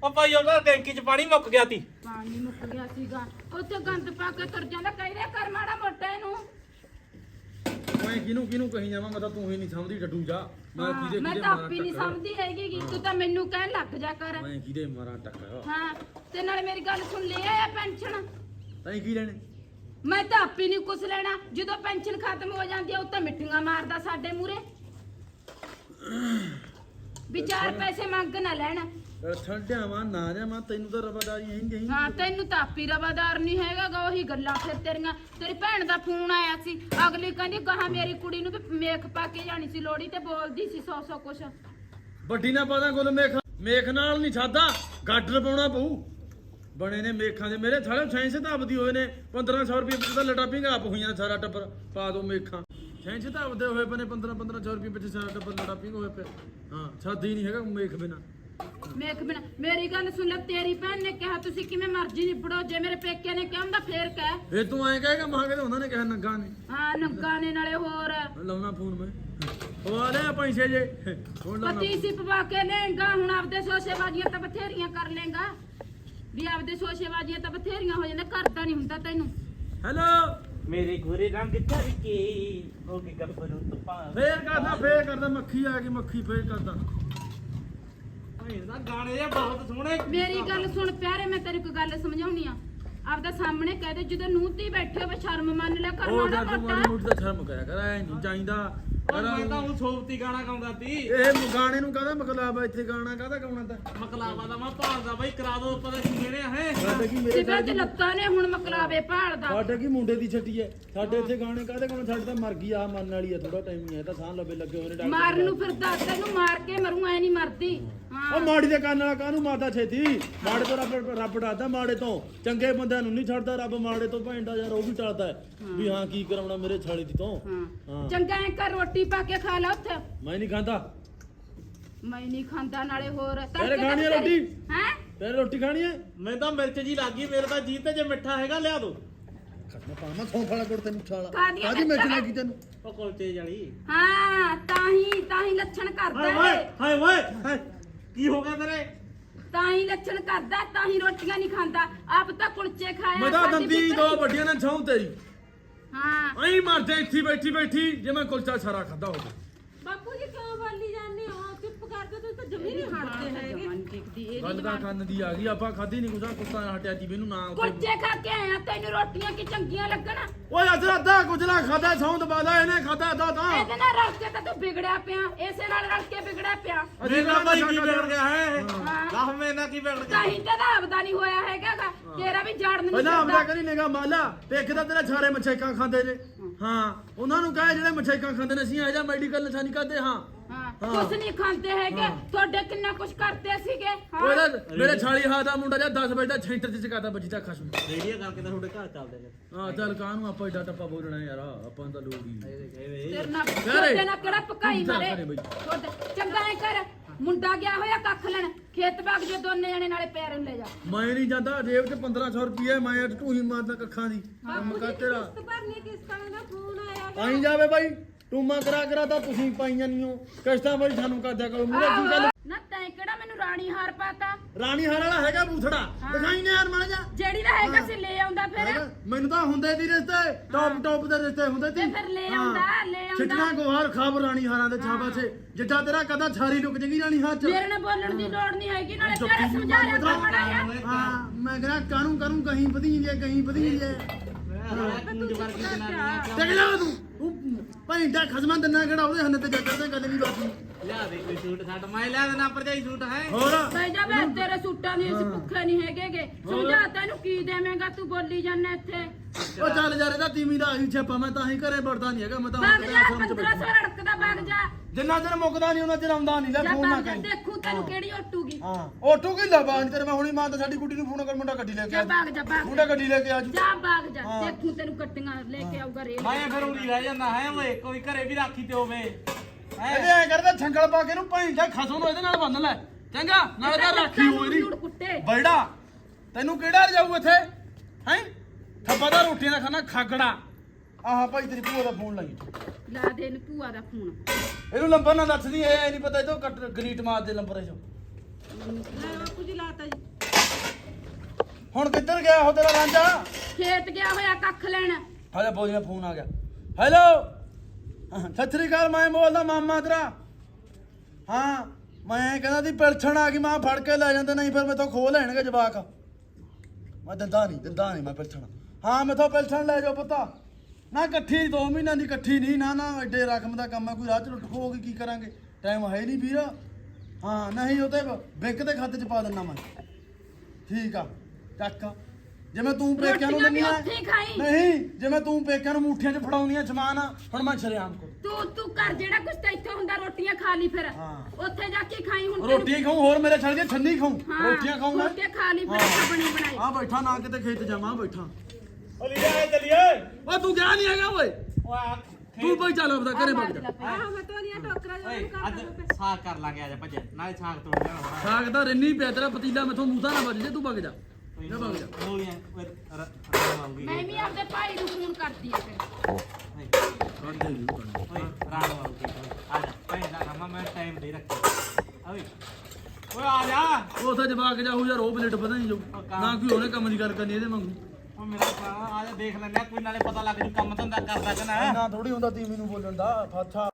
ਉਹ ਭਾਈ ਉਹਦਾ ਟੈਂਕੀ ਚ ਪਾਣੀ ਮੁੱਕ ਗਿਆ ਤੀ ਪਾਣੀ ਮੁੱਕ ਗਿਆ ਸੀਗਾ। ਉੱਥੇ ਗੰਦ ਪਾ ਕੇ ਤੁਰ ਜਾਂਦਾ ਕਹਿੰਦੇ ਕਰ ਮਾੜਾ ਮੋਟਾ ਇਹਨੂੰ। ਮੈਂ ਕਿਹਨੂੰ ਕਿਹਨੂੰ ਕਹੀ ਜਾਵਾਂ ਮੈਂ ਤਾਂ ਤੂੰ ਹੀ ਨਹੀਂ ਸਮਝਦੀ ਡੱਡੂ ਜਾ। ਮੈਂ ਹਾਂ, ਕਿਹਦੇ ਮੈਂ ਕਿਹਦੇ ਤਾਂ ਮਾਰਾਂ ਆਪੀ ਨਹੀਂ ਟੱਕਰ? ਸਮਝਦੀ ਹੈਗੀ ਗੀ, ਤੂੰ ਤਾਂ ਮੈਨੂੰ ਕਹਿਣ ਲੱਗ ਜਾ ਕਰ। ਮੈਂ ਕਿਹਦੇ ਮਾਰਾਂ ਟੱਕਰ? ਹਾਂ ਤੇ ਨਾਲ ਮੇਰੀ ਗੱਲ ਸੁਣ ਲਿਆ ਆ ਪੈਨਸ਼ਨ। ਤੈਂ ਕੀ ਲੈਣੇ? ਮੈਂ ਤਾਂ ਆਪੀ ਨਹੀਂ ਕੁਛ ਲੈਣਾ। ਜਦੋਂ ਪੈਨਸ਼ਨ ਖਤਮ ਹੋ ਜਾਂਦੀ ਆ ਉਹ ਤਾਂ ਮਿੱਠੀਆਂ ਮਾਰਦਾ ਸਾਡੇ ਮੂਰੇ ਵਿਚਾਰ ਪੈਸੇ ਮੰਗ ਨਾ ਲੈਣ। ਨਾ ਜਾਵਾਂ ਤੈਨੂੰ ਤਾਂ ਰਵਾਦਾਰੀ ਹੈ ਨਹੀਂ। ਹਾਂ ਤੈਨੂੰ ਤਾਂ ਆਪੀ ਰਵਾਦਾਰ ਨਹੀਂ ਹੈਗਾ ਗਾ ਉਹੀ ਗੱਲਾਂ ਫਿਰ ਤੇਰੀਆਂ। ਤੇਰੀ ਭੈਣ ਦਾ ਫੋਨ ਆਇਆ ਸੀ। ਅਗਲੀ ਕਹਿੰਦੀ ਗਾਹਾਂ ਮੇਰੀ ਕੁੜੀ ਨੂੰ ਵੀ ਮੇਖ ਪਾ ਕੇ ਜਾਣੀ ਸੀ ਲੋੜੀ ਤੇ ਬੋਲਦੀ ਸੀ ਸੌ ਸੌ ਕੁਛ। ਵੱਡੀ ਨਾ ਪਾਦਾ ਗੁੱਲ ਮੇਖ। ਮੇਖ ਨਾਲ ਨਹੀਂ ਛਾਦਾ ਗਾਡਰ ਪਾਉਣਾ ਪਊ। ਬਣੇ ਨੇ ਮੇਖਾਂ ਦੇ ਮੇਰੇ ਥਾਲੇ ਸਾਇੰਸ ਧਾਬਦੀ ਹੋਏ ਨੇ। 1500 ਰੁਪਏ ਪਿੱਛੇ ਤਾਂ ਲਟਾ ਪਿੰਗਾ ਆਪ ਹੋਈਆਂ ਨੇ ਸਾਰਾ ਟੱਬਰ ਪਾ ਦੋ ਮੇਖਾਂ। ਸਾਇੰਸ ਧਾਬਦੇ ਹੋਏ ਪਏ ਨੇ 15 1500 ਰੁਪਏ ਪਿੱਛੇ ਸਾਰਾ ਟੱਬਰ ਲਟਾ ਪਿੰਗ ਹੋਏ ਪਏ। ਹਾਂ ਛਾਦੀ ਨਹੀਂ ਹੈਗਾ ਮੇਖ ਬਿਨਾ। ਮੇਖ ਬਿਨਾ ਮੇਰੀ ਗੱਲ ਸੁਣ ਲੈ ਤੇਰੀ ਭੈਣ ਨੇ ਕਿਹਾ ਤੁਸੀਂ ਕਿਵੇਂ ਮਰਜ਼ੀ ਨਿਬੜੋ ਜੇ ਮੇਰੇ ਪੇਕਿਆਂ ਨੇ ਕਿਹਾ ਹੁੰਦਾ ਫੇਰ ਕਹਿ। ਫੇਰ ਤੂੰ ਐਂ ਕਹੇਗਾ ਮਾਂ ਕਹਿੰਦੇ ਉਹਨਾਂ ਨੇ ਕਿਹਾ ਨੰਗਾ ਨੇ। ਹਾਂ ਨੰਗਾ ਨੇ ਨਾਲੇ ਹੋਰ। ਲਾਉਣਾ ਫੋਨ ਮੈਂ। ਪਵਾ ਲਿਆ ਪੈਸੇ ਜੇ। ਹੁਣ ਲਾਉਣਾ। ਪਤੀ ਸੀ ਪਵਾ ਕੇ ਲੇਗਾ ਹੁਣ ਆਪਦੇ ਸੋਸ਼ੇਬਾਜ਼ੀਆਂ ਤਾਂ ਬਥੇਰੀਆਂ ਕਰ ਲੇਗਾ ਵੀ ਆਪਦੇ ਸੋਸ਼ੇਬਾਜ਼ੀਆਂ ਤਾਂ ਬਥੇਰੀਆਂ ਹੋ ਜਾਂਦੇ ਕਰਦਾ ਨਹੀਂ ਹੁੰਦਾ ਤੈਨੂੰ। ਹੈਲੋ ਮੇਰੇ ਗੋਰੇ ਰੰਗ ਚੜਕੇ ਹੋ ਕੇ ਗੱਭਰੂ ਤਪਾ ਫੇਰ ਕਰਦਾ ਫੇਰ ਕਰਦਾ ਮੱਖੀ ਆ ਗਈ ਮੱਖੀ ਫੇਰ ਕਰਦਾ। ਇਹਦਾ ਗਾਣੇ ਜੇ ਬਹੁਤ ਸੋਹਣੇ। ਮੇਰੀ ਗੱਲ ਸੁਣ ਪਿਆਰੇ ਮੈਂ ਤੇਰੀ ਕੋਈ ਗੱਲ ਸਮਝਾਉਣੀ ਆ। ਆਪਦਾ ਸਾਹਮਣੇ ਕਹਿ ਦੇ ਜਦੋਂ ਨੂੰਹ ਬੈਠੇ ਹੋਵੇ ਸ਼ਰਮ ਮੰਨ ਲਿਆ ਕਰ ਉਹ ਜਦ ਮੋਟਾ ਮਾੜੀ ਮੋਟੀ ਦਾ ਸ਼ਰਮ ਕਰਿਆ ਕਰ ਐ ਨਹੀਂ ਚਾਹੀਦਾ। ਉਹ ਮੈਂ ਤਾਂ ਉਹ ਸੋਬਤੀ ਗਾਣਾ ਗਾਉਂਦਾ ਸੀ। ਇਹ ਗਾਣੇ ਨੂੰ ਕਹਦਾ ਮਕਲਾਬ ਇੱਥੇ ਗਾਣਾ ਕਹਦਾ ਗਾਉਣਾ ਤਾਂ? ਮਕਲਾਵਾ ਦਾ ਮੈਂ ਭਾਲਦਾ ਬਾਈ ਕਰਾ ਦੋ ਉੱਪਰ ਕਿਹੜੇ ਹੈ। ਸਾਡੇ ਕੀ ਮੇਰੇ ਸਿਵਰ ਚ ਲੱਤਾਂ ਨੇ ਹੁਣ ਮਕਲਾਵੇ ਭਾਲਦਾ। ਸਾਡੇ ਕੀ ਮੁੰਡੇ ਦੀ ਛੱਟੀ ਐ? ਸਾਡੇ ਇੱਥੇ ਗਾਣੇ ਕਾਹਦੇ ਗਾਣੇ ਸਾਡੇ ਤਾਂ ਮਰ ਗਈ ਆ ਮਰਨ ਵਾਲੀ ਆ ਥੋੜਾ ਟਾਈਮ ਹੀ ਆ ਇਹ ਤਾਂ ਸਾਹ ਲੱਭੇ ਲੱਗੇ ਹੋਏ ਨੇ ਡਾਕਟਰ ਮਾਰਨ ਨੂੰ ਫਿਰਦਾ ਤੈਨੂੰ ਮਾਰ ਕੇ ਮਰੂ ਐ ਨਹੀਂ ਮਰਦੀ। ਹਾਂ। ਉਹ ਮਾੜੀ ਦੇ ਕੰਨ ਵਾਲਾ ਕਾਹਨੂੰ ਮਾਰਦਾ ਛੇਤੀ? ਮਾੜੇ ਤੋਂ ਰੱਬ ਰੱਬ ਡਰਦਾ ਮਾੜੇ ਤੋਂ। ਚੰਗੇ ਬੰਦਿਆਂ ਨੂੰ ਨਹੀਂ ਛੱਡਦਾ ਰੱਬ ਮਾੜੇ ਤੋਂ ਭੈਂਦਾ ਯਾਰ ਉਹ ਵੀ ਟਲਦਾ ਹੈ ਵੀ ਹਾਂ ਕੀ ਕਰਾਉਣਾ ਮੇਰੇ ਛਾਲੀ ਦੀ ਤੋਂ? ਹਾਂ। ਹਾਂ। ਚੰਗਾ ਐ ਕਰ ਰੋਟੀ ਪਾ ਕੇ ਖਾ ਲੈ ਉੱਥੇ। ਮੈਂ ਨਹੀਂ ਖਾਂਦਾ। ਮੈਂ ਨਹੀਂ ਖਾਂਦਾ ਨਾਲੇ ਹੋਰ ਤੇਰੇ ਖਾਣੀ ਰੋਟੀ? ਹੈ? ਤੇਰੇ ਰੋਟੀ ਖਾਣੀ ਐ ਮੈਂ ਤਾਂ ਮਿਰਚ ਜੀ ਲੱਗੀ ਮੇਰੇ ਤਾਂ ਜੀ ਤੇ ਜੇ ਮਿੱਠਾ ਹੈਗਾ ਲਿਆ ਦੋ। ਖੜਨਾ ਪਾਵਾਂ ਸੌਂਫ ਵਾਲਾ ਗੁੜ ਤੈਨੂੰ ਛਾਲਾ। ਕਾਹਦੀਆਂ ਕਾਦੀ ਮੈਂ ਮਿਰਚਾਂ? ਕੀ ਤੈਨੂੰ। ਉਹ ਕੁਲਚੇ ਜਲੀ ਹਾਂ ਤਾਂ ਹੀ ਤਾਂ ਹੀ ਲੱਛਣ ਕਰਦਾ ਹਾਏ ਹੈ ਹਾਏ ਹਾਏ ਹਾਏ ਕੀ ਹੋ ਗਿਆ ਤੇਰੇ? ਤਾਂ ਹੀ ਲੱਛਣ ਕਰਦਾ ਤਾਂ ਹੀ ਰੋਟੀਆਂ ਨਹੀਂ ਖਾਂਦਾ। ਆਪ ਤਾਂ ਕੁਲਚੇ ਖਾਇਆ ਮੈਂ ਤਾਂ ਦੰਦੀ ਦੋ। ਵੱਡੀਆਂ ਨੇ ਛਾਉ ਤੇਰੀ। ਹਾਂ। ਐਂ ਮਰ ਜਾ ਇੱਥੇ ਬੈਠੀ ਬੈਠੀ ਜੇ ਮੈਂ ਕੁਲਚਾ ਸਾਰਾ ਖਾਦਾ ਹੋਵੇ। ਬਾਪੂ ਜੀ ਕਿਉਂ ਬੋਲੀ ਜਾਂਦੇ ਹੋ? ਚੁੱਪ ਕਰਕੇ ਤੁਸੀਂ ਤਾਂ ਜਮੀ ਨਹੀਂ ਹਟਦੇ ਹੈਗੇ। ਦੇਖਦੀ ਇਹ ਗੱਲ ਤਾਂ ਕੰਨ ਦੀ ਆ ਗਈ ਆਪਾਂ ਖਾਦੀ ਨਹੀਂ ਕੁਛ ਕੁੱਤਾ ਹਟਿਆ ਜੀ ਮੈਨੂੰ ਨਾ ਕੁਲਚੇ ਖਾ ਕੇ ਆਇਆ ਤੈਨੂੰ ਰੋਟੀਆਂ ਕੀ ਚੰਗੀਆਂ ਲੱਗਣ? ਓਏ ਅੱਜ ਅੱਧਾ ਕੁਚਲਾ ਖਾਦਾ ਸੌਂ ਦਬਾਦਾ ਇਹਨੇ ਖਾਦਾ ਅੱਧਾ ਤਾਂ। ਇਹਦੇ ਨਾਲ ਰਲ ਕੇ ਤਾਂ ਤੂੰ ਵਿਗੜਿਆ ਪਿਆ ਇਸੇ ਨਾਲ ਰਲ ਕੇ ਵਿਗੜਿਆ ਪਿਆ। ਮੇਰਾ ਭਾਈ ਕੀ ਵਿਗੜ ਗਿਆ ਹੈ? ਹਾਂ। ਲਾਹ ਮੇਨਾ ਕੀ ਵਿਗੜ ਗਿਆ? ਕਹੀਂ ਤੇ ਤਾਂ ਆਪਦਾ ਨਹੀਂ ਹੋਇਆ ਹੈਗਾਗਾ ਤੇਰਾ ਵੀ ਜਾੜਨ ਨਹੀਂ ਪਹਿਲਾਂ ਕਰਦਾ ਕਰੀ ਨੇਗਾ ਮਾਲਾ ਦੇਖਦਾ ਤੇਰਾ ਛਾਰੇ ਮਛੇਕਾਂ ਖਾਂਦੇ ਨੇ ਹਾਂ। ਉਹਨਾਂ ਨੂੰ ਕਹੇ ਜਿਹੜੇ ਮਛੇਕਾਂ ਖਾਂਦੇ ਨੇ ਅਸੀਂ ਆ ਜਾ ਮੈਡੀਕਲ ਨਿਸ਼ਾਨੀ ਕਰਦੇ ਹਾਂ। ਹਾਂ। ਹਾਂ। ਕੁਛ ਨਹੀਂ ਖਾਂਦੇ ਹੈਗੇ। ਤੁਹਾਡੇ ਕਿੰਨਾ ਕੁਛ ਕਰਦੇ ਸੀਗੇ? ਹਾਂ। ਲੈ, ਮੇਰੇ ਛਾਲੀ ਹਾ ਦਾ ਮੁੰਡਾ ਜਾਂ 10 ਵਜੇ ਦਾ ਸੈਂਟਰ ਚ ਚਕਾਦਾ ਬੱਜੀ ਦਾ ਖਸਮ। ਰੇਡੀਓ ਕਰਕੇ ਤਾਂ ਤੁਹਾਡੇ ਘਰ ਚੱਲਦੇ ਨੇ। ਹਾਂ ਚੱਲ ਕਾਹਨੂੰ ਆਪਾਂ ਏਡਾ ਟੱਪਾ ਬੋਲਣਾ ਯਾਰ ਆਪਾਂ ਤਾਂ ਲੋਕ ਹੀ ਤੇਰੇ ਨਾਲ ਤੁਹਾਡੇ ਨਾਲ ਕਿਹੜਾ ਪਕਾਈ ਤੂੰ ਮਾਰੇ। ਤੁਹਾਡੇ- ਚੰਗਾ ਐ ਕਰ ਮੁੰਡਾ ਗਿਆ ਹੋਇਆ ਕੱਖ ਲੈਣ ਖੇਤ ਬਾਗ ਜੋ ਦੋਨੇ ਜਣੇ ਨਾਲੇ ਪੈਰ ਨੂੰ ਲੈ ਜਾ। ਮੈਂ ਨਹੀਂ ਜਾਂਦਾ ਜੇਬ 'ਚ 1500 ਰੁਪਏ ਮੈਂ ਢੂਹੀ ਮਾਰਦਾ ਕੱਖਾਂ ਦੀ। ਕੰਮ ਕਰ ਤੇਰਾ। ਕਿਸ਼ਤ ਭਰਨੀ ਕਿਸ਼ਤਾਂ ਦਾ ਫੋਨ ਆਇਆ ਆਈ ਜਾਵੇ ਬਾਈ। ਟੂਮਾ ਕਰਾ ਕਰਾ ਤਾਂ ਤੁਸੀਂ ਪਾਈਆਂ ਨਹੀਂ ਹੋ ਕਿਸ਼ਤਾਂ ਬਾਈ ਸਾਨੂੰ ਕਰਦਿਆ ਕਰੋ ਮੂਰੇ ਕੀ ਗੱਲ ਨਾ ਤੈਂ ਕਿਹੜਾ ਮੈਨੂੰ ਰਾਣੀ ਹਾਰ ਪਾਤਾ ਰਾਣੀ ਹਾਰ ਵਾਲਾ ਹੈਗਾ ਬੂਥੜਾ ਦਿਖਾਈ ਨੇ ਯਾਰ ਮਾੜਾ ਜਾ ਜਿਹੜੀ ਦਾ ਹੈਗਾ ਸੀ ਲੈ ਆਉਂਦਾ ਫਿਰ ਮੈਨੂੰ ਤਾਂ ਹੁੰਦੇ ਦੀ ਰਿਸ਼ਤੇ ਟੌਪ ਟੌਪ ਦੇ ਰਿਸ਼ਤੇ ਹੁੰਦੇ ਸੀ ਤੇ ਫਿਰ ਲੈ ਆਉਂਦਾ, ਲੈ ਆਉਂਦਾ। ਛਿਟਣਾ ਗੋਹਾਰ ਖਾਬ ਰਾਣੀ ਹਾਰਾਂ ਦੇ ਛਾਪਾ 'ਚ ਜਿੱਦਾਂ ਤੇਰਾ ਕਦਾ ਛਾਰੀ ਲੁਕ ਜੇਗੀ ਰਾਣੀ ਹਾਰ 'ਚ ਮੇਰੇ ਨਾਲ ਬੋਲਣ ਦੀ ਲੋੜ ਨਹੀਂ ਹੈਗੀ ਨਾਲੇ ਹੀ ਸਮਝਾ ਰਿਹਾ ਜਿਹਾ। ਹਾਂ ਮੈਂ ਕਹਿੰਦਾ ਕਾਨੂੰ ਕਰੂੰ ਕਹੀਂ ਵਧੀ ਜੇ ਕਹੀਂ ਵਧੀ ਜੇ ਟਿਕ ਜਾ ਤੂੰ ਤੂੰ ਭੈਂਦਾ ਖਸਮਾਂ ਦੰਨਾ ਕਿਹੜਾ ਉਹਦੇ ਹੰਨੇ ਤੇ ਜਾ ਕਰਦੇ ਗੱਲ ਨਹੀਂ ਬਾਕੀ। ਲਿਆ ਦੇ ਕੋਈ ਸੂਟ ਸਾਟ ਮੈਂ ਲਿਆ ਦੇਣਾ ਭਰਜਾਈ ਸੂਟ ਹੈ। ਹੋਰ? ਬਈ ਜਾ ਬੈ ਤੇਰੇ ਸੂਟਾਂ ਦੀ ਅਸੀਂ ਭੁੱਖੇ ਨਹੀਂ ਹੈਗੇਗੇ ਸਮਝਾ ਤੈਨੂੰ ਕੀ ਦੇਵੇਂਗਾ? ਤੂੰ ਬੋਲੀ ਜਾਂਦਾ ਇੱਥੇ। ਉਹ ਚੱਲ ਯਾਰ ਇਹਦਾ ਤੀਵੀਂ ਦਾ ਆਹੀ ਛਾਪਾ ਮੈਂ ਤਾਂ ਹੀ ਘਰੇ ਵੜਦਾ ਨਹੀਂ ਹੈਗਾ ਮੈਂ ਤਾਂ ਬਾਗ ਜਾ ਆਸ਼ਰਮ 'ਚ 1500 ਬੈਠਾ। ਰੜਕਦਾ ਬਾਗ ਜਾ। ਜਿੰਨਾ ਚਿਰ ਮੁੱਕਦਾ ਨਹੀਂ ਉਹਨਾਂ ਚਿਰ ਆਉਂਦਾ ਨਹੀਂ ਲੈ ਜਾ ਫੋਨ ਨਾ ਜਾ ਕਹੀਂ ਦੇਖੂ ਤੈਨੂੰ ਕਿਹੜੀ ਓਟੂਗੀ ਹਾਂ ਆਟੋ ਕੀ ਲਵਾ ਤੇਰੇ ਮੈਂ ਹੁਣੀ ਮਾਂ ਤਾਂ ਸਾਡੀ ਕੁੜੀ ਨੂੰ ਫੋਨ ਕਰ ਮੁੰਡਾ ਗੱਡੀ ਲੈ ਕੇ ਜਾ ਆ ਬਾਗ ਜਾ ਬਾਗ ਮੁੰਡਾ ਗੱਡੀ ਲੈ ਕੇ ਆ ਜੂ ਜਾ ਬਾਗ ਜਾ। ਦੇਖੂ ਤੈਨੂੰ ਕੱਟੀਆਂ ਲੈ ਕੇ ਆਊਗਾ ਰੇਲ ਮੈਂ ਫਿਰ ਉਰੀ ਰਹਿ ਜਾਂਦਾ ਹੈ ਓਏ ਕੋਈ ਘਰੇ ਵੀ ਰਾਖੀ ਤੇ ਹੋਵੇ। ਇਹਦੇ ਐ ਕਰਦਾ ਛੰਗਲ ਪਾ ਕੇ ਨੂੰ ਭੈਂਦਾ ਖਸਮ ਨੂੰ ਇਹਦੇ ਨਾਲ ਬੰਨ ਲੈ। ਚੰਗਾ ਨਾਲੇ ਤਾਂ ਰਾਖੀ ਹੋਈ ਦੀ ਜੂੜ ਕੁੱਟੇ ਬੈੜਾ ਤੈਨੂੰ ਕਿਹੜਾ ਰਜਾਊ ਇੱਥੇ? ਹੈ? ਥੱਪਾ ਦਾ ਰੋਟੀਆਂ ਦਾ ਖਾਣਾ ਖਾਗੜਾ। ਆਹ ਭਾਈ ਤੇਰੀ ਭੂਆ ਦਾ ਫੋਨ ਲਾਈ। ਲਾ ਦੇ ਇਹਨੂੰ ਭੂਆ ਦਾ ਫੋਨ। ਇਹਨੂੰ ਨੰਬਰ ਨਾ ਦੱਸਦੀ ਇਹ ਨਹੀਂ ਪਤਾ ਇਹਦੋਂ ਕੱਟ ਗਰੀਟ ਮਾਰ ਦੇ ਨੰਬਰ ਇਹ ਚੋਂ ਜੀ ਲਾਤਾ ਜੀ। ਹੁਣ ਕਿੱਧਰ ਗਿਆ ਉਹ ਤੇਰਾ ਰਾਂਝਾ? ਖੇਤ ਗਿਆ ਹੋਇਆ ਕੱਖ ਲੈਣ। ਹਾਲੇ ਬੋਲੀ ਦਾ ਫੋਨ ਆ ਗਿਆ। ਹੈਲੋ ਹਾਂ, ਸਤਿ ਸ੍ਰੀ ਅਕਾਲ, ਮੈਂ ਬੋਲਦਾ ਮਾਮਾ ਤੇਰਾ। ਹਾਂ, ਮੈਂ ਕਹਿੰਦਾ ਦੀ ਪਿਲਛਣ ਆ ਗਈ, ਮਾਂ ਫੜ ਕੇ ਲੈ ਜਾਂਦੇ, ਨਹੀਂ ਫਿਰ ਮੈਥੋਂ ਖੋ ਲੈਣਗੇ ਜਵਾਕ। ਮੈਂ ਦਿੰਦਾ ਨਹੀਂ ਦਿੰਦਾ ਨਹੀਂ ਮੈਂ ਪਿਲਛਣ। ਹਾਂ, ਮੇਥੋਂ ਪਿਲਛਣ ਲੈ ਜਾਓ ਪੁੱਤਾ। ਨਾ ਇਕੱਠੀ 2 ਮਹੀਨਿਆਂ ਦੀ ਇਕੱਠੀ ਨਹੀਂ, ਨਾ ਨਾ, ਐਡੇ ਰਕਮ ਦਾ ਕੰਮ ਹੈ, ਕੋਈ ਰਾਹ ਚ ਲੁੱਟ ਖੋਗੇ ਕੀ ਕਰਾਂਗੇ? ਟਾਈਮ ਹੈ ਨਹੀਂ ਵੀਰ। ਹਾਂ, ਨਹੀਂ, ਉਹ ਤੇ ਬੈਂਕ ਦੇ ਖਾਤੇ ਚ ਪਾ ਦਿੰਦਾ ਮੈਂ। ਠੀਕ ਆ, ਚੱਕ। ਜਿਵੇਂ ਤੂੰ ਪੇਕਿਆਂ ਨੂੰ ਰੋਟੀਆਂ ਵੀ ਦਿੰਦੀ ਆ ਉੱਥੇ ਹੀ ਖਾਈ। ਨਹੀਂ ਜਿਵੇਂ ਤੂੰ ਪੇਕਿਆਂ ਨੂੰ ਮੁੱਠੀਆਂ 'ਚ ਫੜਾਉਂਦੀਆਂ ਸਮਾਨ ਹੁਣ ਮੈਂ ਸ਼ਰਿਆਮ ਕੋ ਤੂੰ ਤੂੰ ਕਰ ਜਿਹੜਾ ਕੁਛ ਤਾਂ ਇੱਥੇ ਹੁੰਦਾ ਰੋਟੀਆਂ ਖਾ ਲਈ ਫਿਰ। ਹਾਂ। ਉੱਥੇ ਜਾ ਕੇ ਖਾਈ ਹੁਣ ਤੈਨੂੰ- ਰੋਟੀਆਂ ਖਾਉਂ ਹੋਰ ਮੇਰੇ ਛੜ ਦੀ ਛੰਨੀ ਖਾਉਂ ਹਾਂ, ਰੋਟੀਆਂ ਖਾਉਂ ਮੈਂ? ਰੋਟੀਆਂ ਖਾ ਲਈ ਫਿਰ ਹਾਂ। ਬਣੀ ਬਣਾਈ ਆ ਬੈਠਾ ਨਾ ਕਿਤੇ ਖੇਤ ਜਾਵਾਂ ਬੈਠਾ। ਓ ਚੱਲੀਏ ਓ ਤੂੰ ਗਿਆ ਨਹੀਂ ਹੈਗਾ ਓਏ। ਓ ਆ ਤੂੰ ਬਈ ਚੱਲ ਆਪਦਾ ਘਰੇ ਵਗ ਜਾ। ਆਹ ਮੈਂ ਤਾਂ ਦੀਆਂ ਟੋਕਰਾ ਓਏ ਅੱਜ ਸਾਗ ਕਰ ਲਾਂਗੇ ਅੱਜ ਭੱਜ। ਨਾਲੇ ਸਾਗ ਤੋੜ ਲਿਆ ਸਾਗ ਦਾ ਰਿੰਨੀ ਪਿਆ ਤੇਰਾ ਪਤੀਲਾ ਮੈਥੋਂ ਮੂੰਹ ਨਾ ਵੱਜ ਜੇ ਤੂੰ ਵਗ ਜਾ। ਜਾ। ਵਗ ਜਾ ਹੋਈਆਂ ਓਏ ਰਾਮ ਆਉਗੀ ਮੈਂ ਵੀ ਆਪਦੇ ਭਾਈ ਨੂੰ ਫੋਨ ਕਰਦੀ ਆ ਫਿਰ। ਓਏ ਕੱਢ ਦੇ ਜੀ ਓਏ ਰਾਮ ਆਉਗੀ ਆ ਜਾ ਪੈਂਦਾ ਰਾਮਾ ਮੈਂ ਟਾਈਮ ਦੇ ਰੱਖਿਆ। ਓਏ। ਓਏ ਆ ਜਾ। ਉਹ ਤਾਂ ਜਵਾਕ ਜਾਊ ਯਾਰ ਉਹ ਬਲੇਟ ਪਤਾ ਨਹੀਂ ਜੋ। ਨਾ ਕੋਈ ਉਹਨੇ ਕੰਮ ਦੀ ਗੱਲ ਕਰਨੀ ਇਹਦੇ ਵਾਂਗੂ। ਓ ਮੇਰਾ ਭਰਾ ਆ ਜਾ ਚੱਲ ਦੇਖ ਲੈਂਦੇ ਆ ਕੋਈ ਨਾਲੇ ਪਤਾ ਲੱਗ ਜੂ ਕੰਮ ਧੰਦਾ ਕਰਦਾ ਕਿ ਨਾ। ਨਾ ਥੋੜੀ ਹੁੰਦਾ ਤੀਵੀਂ ਨੂੰ ਬੋਲਣ ਦਾ ਫਾਥਾ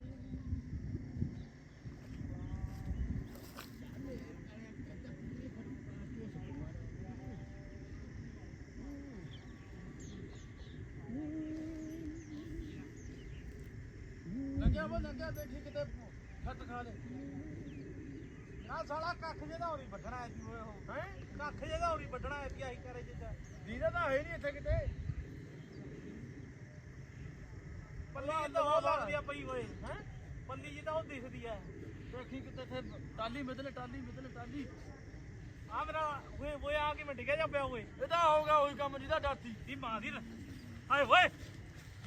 ਲੱਗਿਆ ਵਾ ਲੱਗਿਆ ਦੇਖੀ ਕਿਤੇ ਫੱਟ ਖਾ ਲੈ ਆ ਸਾਲਾ ਕੱਖ ਜਿਹਦਾ ਹੋਰੀ ਵੱਢਣਾ ਐ ਜੀ ਓਏ ਉਹ ਹੈ ਕੱਖ ਜਿਹਦਾ ਹੋਰੀ ਵੱਢਣਾ ਐ ਕੀ ਆਹੀ ਕਰੇ ਜਿੱਦਾਂ ਦੀਦਾ ਤਾਂ ਹੈ ਨਹੀਂ ਇੱਥੇ ਕਿਤੇ ਪੱਲੀ ਜੀ ਤਾਂ ਉਹ ਲੱਗਦੀ ਆ ਪਈ ਓਏ ਹੈ ਪੱਲੀ ਤਾਂ ਐ ਦੇਖੀ ਕਿਤੇ ਇੱਥੇ ਟਾਲੀ ਮਿਦਲੇ ਟਾਲੀ ਮਿਦਲੇ ਟਾਲੀ ਆ ਮੇਰਾ ਓਏ ਓਏ ਆ ਕੇ ਮੈਂ ਡਿੱਗਿਆ ਜਾ ਪਿਆ ਓਏ? ਇਹਦਾ ਹੋਗਾ ਉਹੀ ਕੰਮ ਜਿਹਦਾ ਡਾਤੀ ਦੀ ਮਾਂ ਦੀ ਹਾਏ ਓਏ।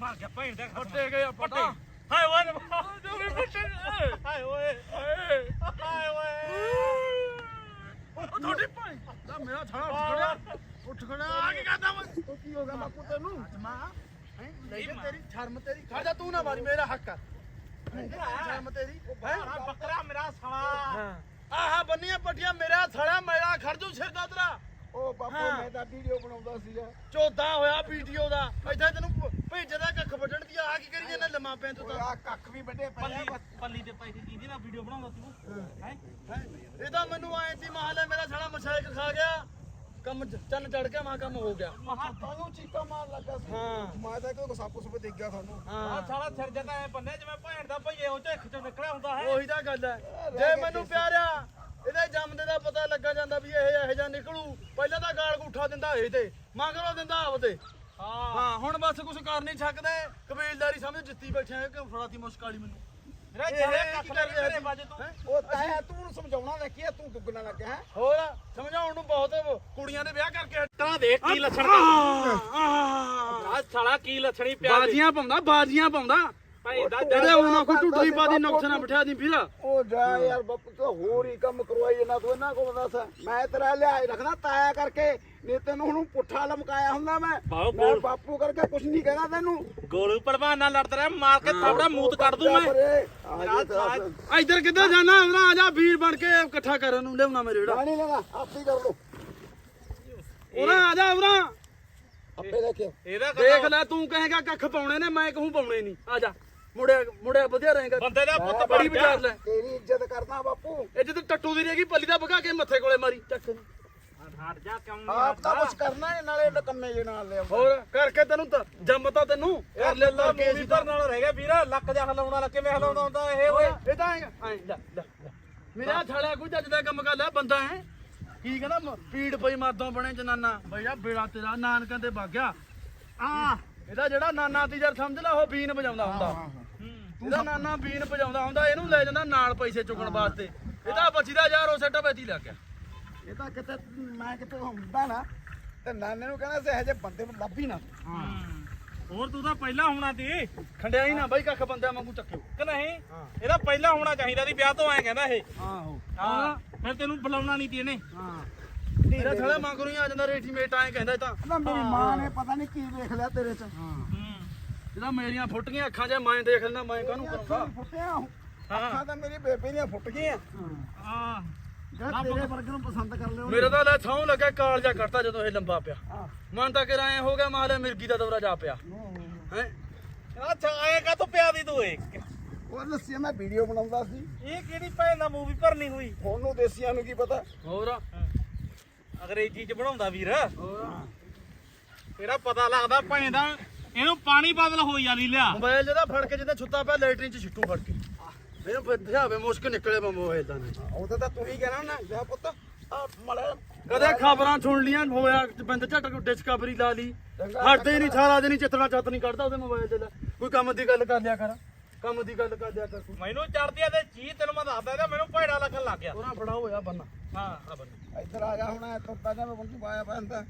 ਮਾਰ ਗਿਆ ਭੈਣ ਦਾ ਫੱਟੇ ਗਏ ਤਾਂ। ਹਾਏ ਓਏ। ਜੋ ਵੀ ਫੱਟੇ ਹਾਏ ਓਏ। ਹਾਏ। ਹਾਏ ਓਏ। ਉਹ ਤੁਹਾਡੀ ਭਾਈ। ਦਾ ਮੇਰਾ ਥੜਾ ਉੱਠ ਖੜਿਆ। ਉੱਠ ਖੜਿਆ। ਆ ਕੀ ਕਰਦਾ ਮੈਂ ਉਹ ਕੀ ਹੋ ਗਿਆ ਬਾਪੂ ਤੈਨੂੰ? ਮਾਂ। ਹੈ? ਤੇਰੀ ਸ਼ਰਮ ਤੇਰੀ ਖੜ ਜਾ ਤੂੰ ਨਾ ਮਾਰੀ ਮੇਰਾ ਹੱਕ ਆ। ਸ਼ਰਮ ਤੇਰੀ ਆ ਬੱਕਰਾ ਮੇਰਾ ਸਾਲਾ ਆਹਾ ਬੰਨੀਆਂ ਪੱਟੀਆਂ ਮੇਰਾ ਥੜਾ ਮੇਰਾ ਖੜ ਜੂ ਸਿਰ ਦਾ ਤੇਰਾ ਉਹ ਬਾਪੂ। ਮੈਂ ਤਾਂ ਵੀਡੀਓ ਬਣਾਉਂਦਾ ਸੀਗਾ ਚੋਦਾ ਹੋਇਆ ਵੀਡੀਓ ਦਾ ਇੱਥੇ ਤੈਨੂੰ ਭੇਜਦਾ ਕੱਖ ਵੱਢਣ ਦੀ ਆ ਕੀ ਕਰੀ ਜਾਂਦਾ ਲੰਮਾ ਪਿਆ ਤੂੰ ਤਾਂ ਆ ਕੱਖ ਵੀ ਆ ਪੱਲੀ ਪੱਲੀ ਦੇ ਪੈਸੇ ਕਿਹਦੀ ਨਾਲ ਵੀਡੀਓ ਬਣਾਉਂਦਾ ਤੂੰ ਹੈਂ? ਇਹ ਤਾਂ ਮੈਨੂੰ ਆਏ ਸੀ ਮਹਲੇ ਮੇਰਾ ਸਾਲਾ ਮਸ਼ਾਇਕ ਖਾ ਗਿਆ ਕੰਮ ਚ- ਚੰਨ ਚੜ ਗਿਆ ਮਾ ਕੰਮ ਹੋ ਗਿਆ। ਮਹਾ ਤੁਹਾਨੂੰ ਚੀਕਾ ਮਾਰ ਲੱਗਾ ਸੀ। ਹਾਂ। ਮੈਂ ਤਾਂ ਕੋਈ ਸੱਪ ਸੁਪ ਦੇਖ ਗਿਆ ਤੁਹਾਨੂੰ ਆ ਹਾਂ ਸਾਲਾ ਸਿਰ ਜਦਾ ਐ ਬੰਨੇ ਜਿਵੇਂ ਭੈਣ ਦਾ ਭਈਏ ਉਹ ਚ ਇੱਕ ਚੋਂ ਨਿਕਲਿਆ ਹੁੰਦਾ ਹੈ। ਉਹੀ ਤਾਂ ਗੱਲ ਹੈ। ਜੇ ਮੈਨੂੰ ਪਿਆਰਿਆ ਇਹਦੇ ਜੰਮਦੇ ਦਾ ਪਤਾ ਲੱਗਾ ਜਾਂਦਾ ਵੀ ਇਹ ਇਹੋ ਜਿਹਾ ਨਿਕਲੂ। ਪਹਿਲਾਂ ਤਾਂ ਗਾਲ ਗੁੱਠਾ ਦਿੰਦਾ ਇਹ ਤੇ ਮਗਰੋਂ ਦਿੰਦਾ ਆਪਦੇ ਹਾਂ। ਹਾਂ ਹੁਣ ਬਸ ਕੁਝ ਕਰ ਨਹੀਂ ਸਕਦੇ। ਕਬੀਲਦਾਰੀ ਸਮਝ ਜਿੱਤੀ ਬੈਠੇ ਆ ਕਿ ਫੜਾਤੀ ਮੁਸ਼ਕਾਲੀ ਮੈਨੂੰ? ਜਿਹੜੇ ਕੀ ਕੱਖ ਕਰ ਰਿਹਾ ਦੇ ਸੀ? ਵੱਜ ਤੂੰ? ਉਹ ਤਾਇਆ ਤੂੰ ਨੂੰ ਸਮਝਾਉਣਾ ਲੈ ਕੀ ਤੂੰ ਦੁੱਗਣਾ ਲੱਗਿਆ ਹੈ ਹੋਰ ਸਮਝਾਉਣ ਨੂੰ ਬਹੁਤ ਕੁੜੀਆਂ ਦੇ ਵਿਆਹ ਕਰਕੇ ਤਾਂ ਦੇਖ ਕੀ ਲੱਛਣ ਆਹ ਆ ਸਾਲਾ ਕੀ ਲੱਛਣੀ ਪਿਆ ਬਾਜੀਆਂ ਪਾਉਂਦਾ ਬਾਜੀਆਂ ਪਾਉਂਦਾ। ਇਹਦੇ ਉਹਨਾਂ ਕੋ ਟੁੱਟਦੀ ਪਾਦੀ ਨੁਕਸ ਨਾ ਬਿਠਾ ਦੀ ਵੀਰ ਉਹ ਜਾ ਯਾਰ ਬਾਪੂ ਤੂੰ ਹੋਰ ਹੀ ਕੰਮ ਕਰਵਾਈ ਜਨਾ ਤੂੰ ਇਹਨਾਂ ਕੋਲ ਦੱਸ। ਮੈਂ ਤੇਰਾ ਲਿਆਜ ਰੱਖਣਾ ਤਾਇਆ ਕਰਕੇ ਨਹੀਂ ਤੈਨੂੰ ਹੁਣ ਪੁੱਠਾ ਲਮਕਾਇਆ ਹੁੰਦਾ ਮੈਂ। ਬਾਹੋ ਮੈਂ। ਬਾਪੂ ਕਰਕੇ ਕੁਝ ਨਹੀਂ ਕਹਿਣਾ ਤੈਨੂੰ। ਗੋਲੂ ਪਹਿਲਵਾਨ ਨਾਲ ਲੜਦਾ ਰਿਹਾ ਮਾਰ ਕੇ ਥਾਪੜਾ ਮੂਤ ਕੱਢ ਦੂੰ ਮੈਂ। ਇੱਧਰ ਕਿੱਧਰ ਜਾਣਾ? ਆ ਜਾ ਵੀਰ ਬਣ ਕੇ ਇਕੱਠਾ ਕਰਨ ਨੂੰ ਲਿਆਉਣਾ ਮੇਰੇ ਜਿਹੜਾ। ਪਾਣੀ ਲੈਣਾ ਆਪੇ ਹੀ ਕਰ ਲੋ ਉਹਨਾਂ ਆ ਜਾ ਉਰਾਂ। ਆਪੇ ਦੇਖਿਓ। ਇਹਦਾ ਦੇਖ ਲੈ ਤੂੰ ਕਹੇਗਾ ਕੱਖ ਪਾਉਣੇ ਨੇ ਮੈਂ ਕਹੂੰ ਪਾਉਣੇ ਨਹੀਂ। ਆ ਜਾ। ਮੁੜਿਆ ਮੁੜਿਆ ਵਧੀਆ ਰਹੇਗਾ। ਬੰਦੇ ਦਾ ਪੁੱਤ ਬੜੀ ਵਿਚਾਰ ਲੈ। ਤੇਰੀ ਇੱਜ਼ਤ ਕਰਦਾ ਬਾਪੂ। ਇਹ ਜਦੋਂ ਟੱਟੂ ਦੀ ਰਹੇਗੀ ਪੱਲੀ ਦਾ ਭਗਾ ਕੇ ਮੱਥੇ ਕੋਲੇ ਮਾਰੀ। ਚੱਕ। ਨੂੰ। ਹਟ ਜਾ ਕਿਉਂ ਆਪ ਤਾਂ ਕੁਝ ਕਰਨਾ ਨਹੀਂ ਨਾਲੇ ਕੰਮੇ ਜੇ ਨਾਲ ਲਿਆ ਹੋਰ ਕਰਕੇ ਤੈਨੂੰ ਤਾਂ ਜੰਮਤਾ ਤੈਨੂੰ। ਕਰ ਲੈ ਤਾਂ ਕੇ ਸੀ ਧਰਨ ਨਾਲ ਰਹਿ ਗਿਆ ਵੀਰ ਲੱਕ ਜਾ ਹਲਾਉਣ ਵਾਲਾ ਕਿਵੇਂ ਹਲਾਉਂਦਾ ਹੁੰਦਾ ਇਹ ਓਏ? ਇਹ ਤਾਂ ਐਂ ਐਂ ਲੈ ਲੈ ਲੈ। ਮੇਰਾ ਥਾਲਾ ਕੋਈ ਜੱਜ ਦਾ ਕੰਮ ਕਰ ਲਿਆ ਬੰਦਾ ਹੈ ਕੀ ਕਹਿੰਦਾ ਮ- ਪੀੜ ਪਈ ਮਾਦੋਂ ਬਣੇ ਜਨਾਨਾ। ਬਈਆ ਬੇੜਾ ਤੇਰਾ ਨਾਨਕਾਂ ਤੇ ਵਗ ਗਿਆ। ਆ ਇਹਦਾ ਜਿਹੜਾ ਨਾਨਾ ਤੀ ਸਮਝ ਲੈ ਉਹ ਬੀਨ ਵਜਾਉਂਦਾ ਹੁੰਦਾ। ਇਹਦਾ ਨਾਨਾ ਬੀਨ ਵਜਾਉਂਦਾ ਹੁੰਦਾ ਇਹਨੂੰ ਲੈ ਜਾਂਦਾ ਨਾਲ ਪੈਸੇ ਚੁੱਕਣ ਵਾਸਤੇ। ਇਹਦਾ ਬਚੀਦਾ ਯਾਰ ਉਹ ਸੱਟਾ ਪੈਤੀ ਲੱਗ ਗਿਆ ਇਹ ਤਾਂ ਕਿਤੇ ਮੈਂ ਕਿਤੇ ਹੁੰਦਾ ਨਾ ਤੇ ਨਾਨੇ ਨੂੰ ਕਹਿੰਦਾ ਸੀ ਇਹੋ ਜਿਹੇ ਬੰਦੇ ਨੂੰ ਲੱਭੀ ਨਾ। ਹੋਰ ਤੂੰ ਤਾਂ ਪਹਿਲਾਂ ਹੋਣਾ ਸੀ। ਖੰਡਿਆ ਹੀ ਨਾ ਬਾਈ ਕੱਖ ਬੰਦਿਆਂ ਵਾਂਗੂ ਚੱਕਿਓ। ਕਿ ਨਹੀਂ? ਇਹਦਾ ਪਹਿਲਾਂ ਹੋਣਾ ਚਾਹੀਦਾ ਸੀ ਵਿਆਹ ਤੋਂ ਐ ਕਹਿੰਦਾ ਇਹ। ਆਹੋ। ਹਾਂ। ਫਿਰ ਤੈਨੂੰ ਬੁਲਾਉਣਾ ਨਹੀਂ ਤੀ ਇਹਨੇ। ਹਾਂ। ਮੇਰਾ ਥਾਲਾ ਮੰਗਰੂ ਹੀ ਆ ਜਾਂਦਾ ਰੇਡੀਮੇਟ ਐਂ ਕਹਿੰਦਾ ਇਹ ਤਾਂ। ਨਾ ਮੇਰੀ ਮਾਂ ਨੇ ਪਤਾ ਨਹੀਂ ਕੀ ਵੇਖ ਲਿਆ ਤੇਰੇ ਚ। ਇਹਦਾ ਮੇਰੀਆਂ ਫੁੱਟ ਗਈਆਂ ਅੱਖਾਂ 'ਚ ਮੈਂ ਦੇਖ ਲੈਣਾ ਮੈਂ ਕਾਹਨੂੰ ਕਰੂੰਗਾ? ਫੁੱਟਿਆ। ਅੱਖਾਂ ਤਾਂ ਮੇਰੀ ਬੇਬੇ ਦੀਆਂ ਫੁੱਟ ਗਈਆਂ। ਹਾਂ। ਜਿਹੜਾ ਤੇਰੇ ਵਰਗੇ ਨੂੰ ਪਸੰਦ ਕਰ ਲਿਓ। ਮੇਰਾ ਤਾਂ ਲੈ ਥਾਂ ਲੱਗਾ ਕਾਲ ਜਾ ਕੱਟਦਾ ਜਦੋਂ ਇਹ ਲੰਬਾ ਪਿਆ। ਮਨ ਤਾਂ ਕਿ ਐ ਹੋ ਗਿਆ ਮਾਲੇ ਮਿਰਗੀ ਦਾ ਦੌਰਾ ਜਾ ਪਿਆ। ਹੈ? ਅੱਛਾ ਐ ਕਾ ਤੂੰ ਪਿਆ ਦੀ ਤੂੰ ਏ ਉਹ ਲੱਸੀ ਮੈਂ ਵੀਡੀਓ ਬਣਾਉਂਦਾ ਸੀ। ਇਹ ਕਿਹੜੀ ਭੈਣ ਦਾ ਮੂਵੀ ਭਰਨੀ ਹੋਈ? ਉਹਨੂੰ ਦੇਸੀਆਂ ਨੂੰ ਕੀ ਪਤਾ? ਹੋਰ? ਅੰਗਰੇਜ਼ੀ ਚ ਬਣਾਉਂਦਾ ਵੀਰ। ਤੇਰਾ ਪਤਾ ਲੱਗਦਾ ਭੈਣ ਦਾ ਇਹਨੂੰ ਪਾਣੀ ਬਦਲ ਹੋਈ ਜਾਂਦੀ ਲਿਆ ਮੋਬਾਈਲ ਜਿਹਦਾ ਫੜ ਕੇ ਜਿੱਦਾਂ ਛੁੱਤਾ ਪਿਆ ਲੈਟਰਿਨ 'ਚ ਛਿੱਟੂ ਫੜ ਕੇ। ਮੈਨੂੰ ਫਿਰ ਦਿਖਾਵੇ ਮੁਸ਼ਕ ਨਿਕਲੇ ਮੈਂ ਮੋਬਾਈਲ ਦਾ ਉਹ ਤਾਂ ਤੂੰ ਹੀ ਕਹਿਣਾ ਨਾ ਜਾ ਪੁੱਤ ਆ ਕਦੇ ਖਬਰਾਂ ਸੁਣ ਲੀਆਂ ਹੋਇਆ ਬੰਦ ਝਟ ਡਿਸਕਵਰੀ ਲਾ ਲਈ। ਹਟਦੇ ਨਹੀਂ ਸਾਰਾ ਦਿਨ ਹੀ ਚਿੱਤਣਾ ਚੱਤ ਨਹੀਂ ਕੱਢਦਾ ਉਹਦੇ ਮੋਬਾਈਲ ਤੇ ਲੈ। ਕੋਈ ਕੰਮ ਦੀ ਗੱਲ ਕਰ ਲਿਆ ਕਰ ਕੰਮ ਦੀ ਗੱਲ ਕਰ ਲਿਆ ਕਰ ਮੈਨੂੰ ਚੜਦੀ ਆ ਤੇ ਚੀ ਤੈਨੂੰ ਮੈਂ ਦੱਸਦਾ ਇਹਦਾ ਮੈਨੂੰ ਭੈੜਾ ਲੱਗਣ ਲੱਗ ਗਿਆ। ਉਹਨਾਂ ਫੜਾ ਹੋਇਆ ਬੰਨਾ। ਹਾਂ ਆ ਇੱਧਰ ਆ ਜਾ ਹੁਣ ਤੁਰਤਾ ਜਾ ਮੈਂ ਬੰਦੀ ਪਾਇਆ ਪੈਂਦਾ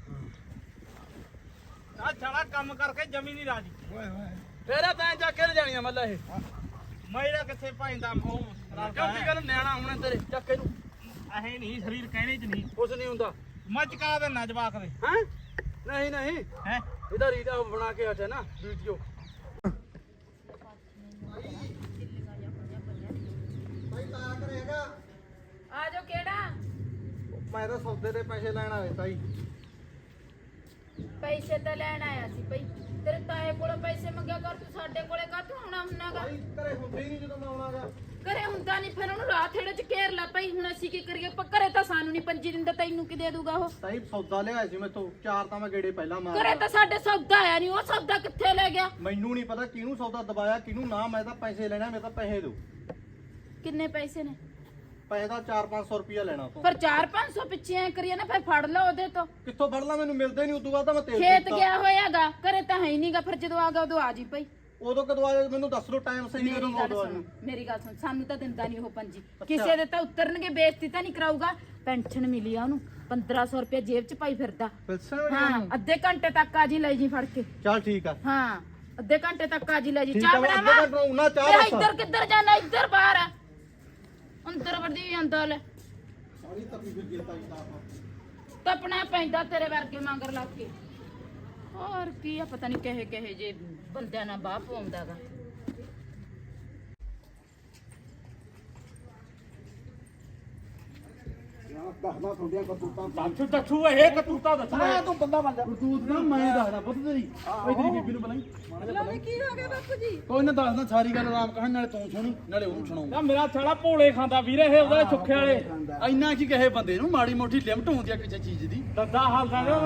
ਆ ਛੜਾ ਕੰਮ ਕਰਕੇ ਜਮੀ ਨਹੀਂ ਰਾਜੀ ਓਏ ਹੋਏ। ਤੇਰਾ ਤਾਂ ਚੱਕ ਕੇ ਲਿਜਾਣੀਆਂ ਮੱਲਾ ਇਹ। ਮੈਰਾ ਕਿੱਥੇ ਪੈਂਦਾ ਉਹ ਕਿਉਂ ਕੀ ਗੱਲ? ਨਿਆਣਾ ਹੋਣਾ ਤੇਰੇ ਚੱਕ ਇਹਨੂੰ। ਅਹੇ ਨਹੀਂ ਸਰੀਰ ਕਹਿਣੇ ਚ ਨਹੀਂ। ਕੁਛ ਨਹੀਂ ਹੁੰਦਾ। ਮਚਕਾ ਦੇ ਨਾ ਜਵਾਕ ਦੇ। ਹੈ? ਨਹੀਂ ਨਹੀਂ। ਹੈ? ਇਹਦਾ ਰੀਦਾ ਬਣਾ ਕੇ ਹਟਿਆ ਨਾ ਵੀਡੀਓ। ਭਾਈ ਤਾਂ ਕਰੇਗਾ ਆ ਜਾਓ ਕਿਹੜਾ? ਮੈਂ ਤਾਂ ਸੌਦੇ ਦੇ ਪੈਸੇ ਲੈਣ ਆਇਆ ਤਾਈ। ਪੈਸੇ ਤਾਂ ਲੈਣ ਆਇਆ ਸੀ ਭਈ। ਤੇਰੇ ਤਾਏ ਕੋਲੋਂ ਪੈਸੇ ਮੰਗਿਆ ਕਰ ਤੂੰ ਸਾਡੇ ਕੋਲੇ ਕਾਹਤੋਂ ਆਉਣਾ ਹੁੰਨਾਗਾ? ਘਰੇ ਹੁੰਦੇ ਹੀ ਨਹੀਂ ਜਦੋਂ ਮੈਂ ਆਉਣਾਗਾ। ਘਰੇ ਹੁੰਦਾ ਨਹੀਂ ਫਿਰ ਉਹਨੂੰ ਰਾਤ ਏੜੇ ਚ ਘੇਰ ਲਾ ਪਈ ਹੁਣ ਅਸੀਂ ਕੀ ਕਰੀਏ? ਪਰ ਘਰੇ ਤਾਂ ਸਾਨੂੰ ਨਹੀਂ ਪੰਜੀ ਦਿੰਦਾ ਤੈਨੂੰ ਕੀ ਦੇ ਦੂਗਾ ਉਹ? ਤਾਈ ਸੌਦਾ ਲਿਆਇਆ ਸੀ ਮੈਂ ਤੋਂ ਚਾਰ ਤਾਂ ਮੈਂ ਗੇੜੇ ਪਹਿਲਾਂ ਮਾਰ ਘਰੇ ਤਾਂ ਸਾਡੇ ਸੌਦਾ ਆਇਆ ਨਹੀਂ ਉਹ ਸੌਦਾ ਕਿੱਥੇ ਲੈ ਗਿਆ? ਮੈਨੂੰ ਨਹੀਂ ਪਤਾ ਕਿਹਨੂੰ ਸੌਦਾ ਦਬਾਇਆ ਕਿਹਨੂੰ ਨਾ ਮੈਂ ਤਾਂ ਪੈਸੇ ਲੈਣਾ ਮੈਂ ਤਾਂ ਪੈਸੇ ਦਿਓ। ਕਿੰਨੇ ਪੈਸੇ ਨੇ? ਪੈਸੇ ਦਾ 4-500 ਰੁਪਇਆ ਲੈਣਾ ਤੋਂ ਪਰ 4-500 ਪਿੱਛੇ ਐ ਕਰੀਏ ਨਾ ਫਿਰ ਫੜ ਲਓ ਉਹਦੇ ਤੋਂ। ਕਿੱਥੋਂ ਫੜ ਲਾ ਮੈਨੂੰ ਮਿਲਦੇ ਨਹੀਂ ਉਦੋਂ ਬਾਅਦ ਤਾਂ ਮੈਂ ਤੇਲ ਖੇਤ ਪੀਤਾ। ਗਿਆ ਹੋਇਆਗਾ ਘਰੇ ਤਾਂ ਹੈ ਹੀ ਨਹੀਂਗਾ ਫਿਰ ਜਦੋਂ ਆ ਗਿਆ ਉਦੋਂ ਆ ਜੀ ਭਈ। ਉਦੋਂ ਕਦੋਂ ਆਇਆ ਮੈਨੂੰ ਦੱਸ ਲਓ ਟਾਈਮ ਸਹੀ ਮੇਰੀ ਕਦੋਂ ਗੱਲ ਉਦੋਂ ਸੁਣ ਆਇਆ ਮੇਰੀ ਗੱਲ ਸੁਣ ਸਾਨੂੰ ਤਾਂ ਦਿੰਦਾ ਨਹੀਂ ਉਹ ਪੰਜੀ। ਕਿਸੇ ਦੇ ਤਾਂ ਉਤਰਨਗੇ ਬੇਇੱਜ਼ਤੀ ਤਾਂ ਨਹੀਂ ਕਰਾਊਗਾ। ਪੈਨਸ਼ਨ ਮਿਲੀ ਆ ਉਹਨੂੰ 1500 ਰੁਪਏ ਜੇਬ 'ਚ ਪਾਈ ਫਿਰਦਾ। ਹਾਂ ਅੱਧੇ ਘੰਟੇ ਤੱਕ ਆ ਜੀ ਲੈ ਜੀ ਫੜ ਕੇ। ਚੱਲ ਠੀਕ ਆ। ਹਾਂ ਅੱਧੇ ਘੰਟੇ ਤੱਕ ਆ ਜੀ ਲੈ ਜੀ। ਠੀਕ ਚਾਹ ਆ, ਮੈਂ ਅੱਧੇ ਬਣਾਵਾ? ਘੰਟੇ ਨੂੰ ਨਾ ਚਾਹ ਤੇ ਬਸ। ਇੱਧਰ ਕਿੱਧਰ ਜਾਣਾ ਇੱਧਰ ਬਾਹਰ ਆ। ਅੰਦਰ ਵੜਦੀ ਜਾਂਦਾ ਲੈ। ਸਾਰੀ ਫਿਰ ਤਪਣਾ ਪੈਂਦਾ ਤੇਰੇ ਵਰਗੇ ਮੰਗਰ ਲੱਗ ਕੇ। ਹੋਰ ਕੀ ਆ ਪਤਾ ਨਹੀਂ ਕਹੇ ਕਹੇ ਜੇ ਬੰਦਿਆਂ ਨਾਲ ਬਾਹ ਪਾਉਂਦਾਗਾ ਦੱਸਦਾ ਤੁਹਾਡੀਆਂ ਕਰਤੂਤਾਂ ਦੱਸੂ ਦੱਸੂ ਇਹ ਕਤੂਤਾ ਦੱਸ ਮੈਂ ਤੂੰ ਬੰਦਾ ਬਣ ਜਾ। ਤੂੰ ਨਾ ਮੈਂ ਦੱਸਦਾ ਪੁੱਤ ਤੇਰੀ। ਓਏ ਤੇਰੀ ਬੀਬੀ ਨੂੰ ਬੁਲਾਈ। ਕੀ ਹੋ ਗਿਆ ਬਾਪੂ ਜੀ? ਕੋਈ ਨਾ ਦੱਸਦਾ ਸਾਰੀ ਗੱਲ ਆਰਾਮ ਕਹਣ ਨਾਲੇ ਤੂੰ ਸੁਣੀ ਨਾਲੇ ਉਹਨੂੰ ਸੁਣਾਉਂਗਾ ਨਾ ਮੇਰਾ ਸਾਲਾ ਭੋਲੇ ਖਾਂਦਾ ਵੀਰੇ ਇਹ ਉਹਦੇ ਸੁੱਖੇ ਵਾਲੇ। ਇੰਨਾ ਕੀ ਕਹੇ ਬੰਦੇ ਨੂੰ ਮਾੜੀ ਮੋਟੀ ਲਿਮਟ ਹੁੰਦੀ ਆ ਕਿਸੇ ਚੀਜ਼ ਦੀ। ਦੰਦਾ ਹਾਲਦਾ ਨਾ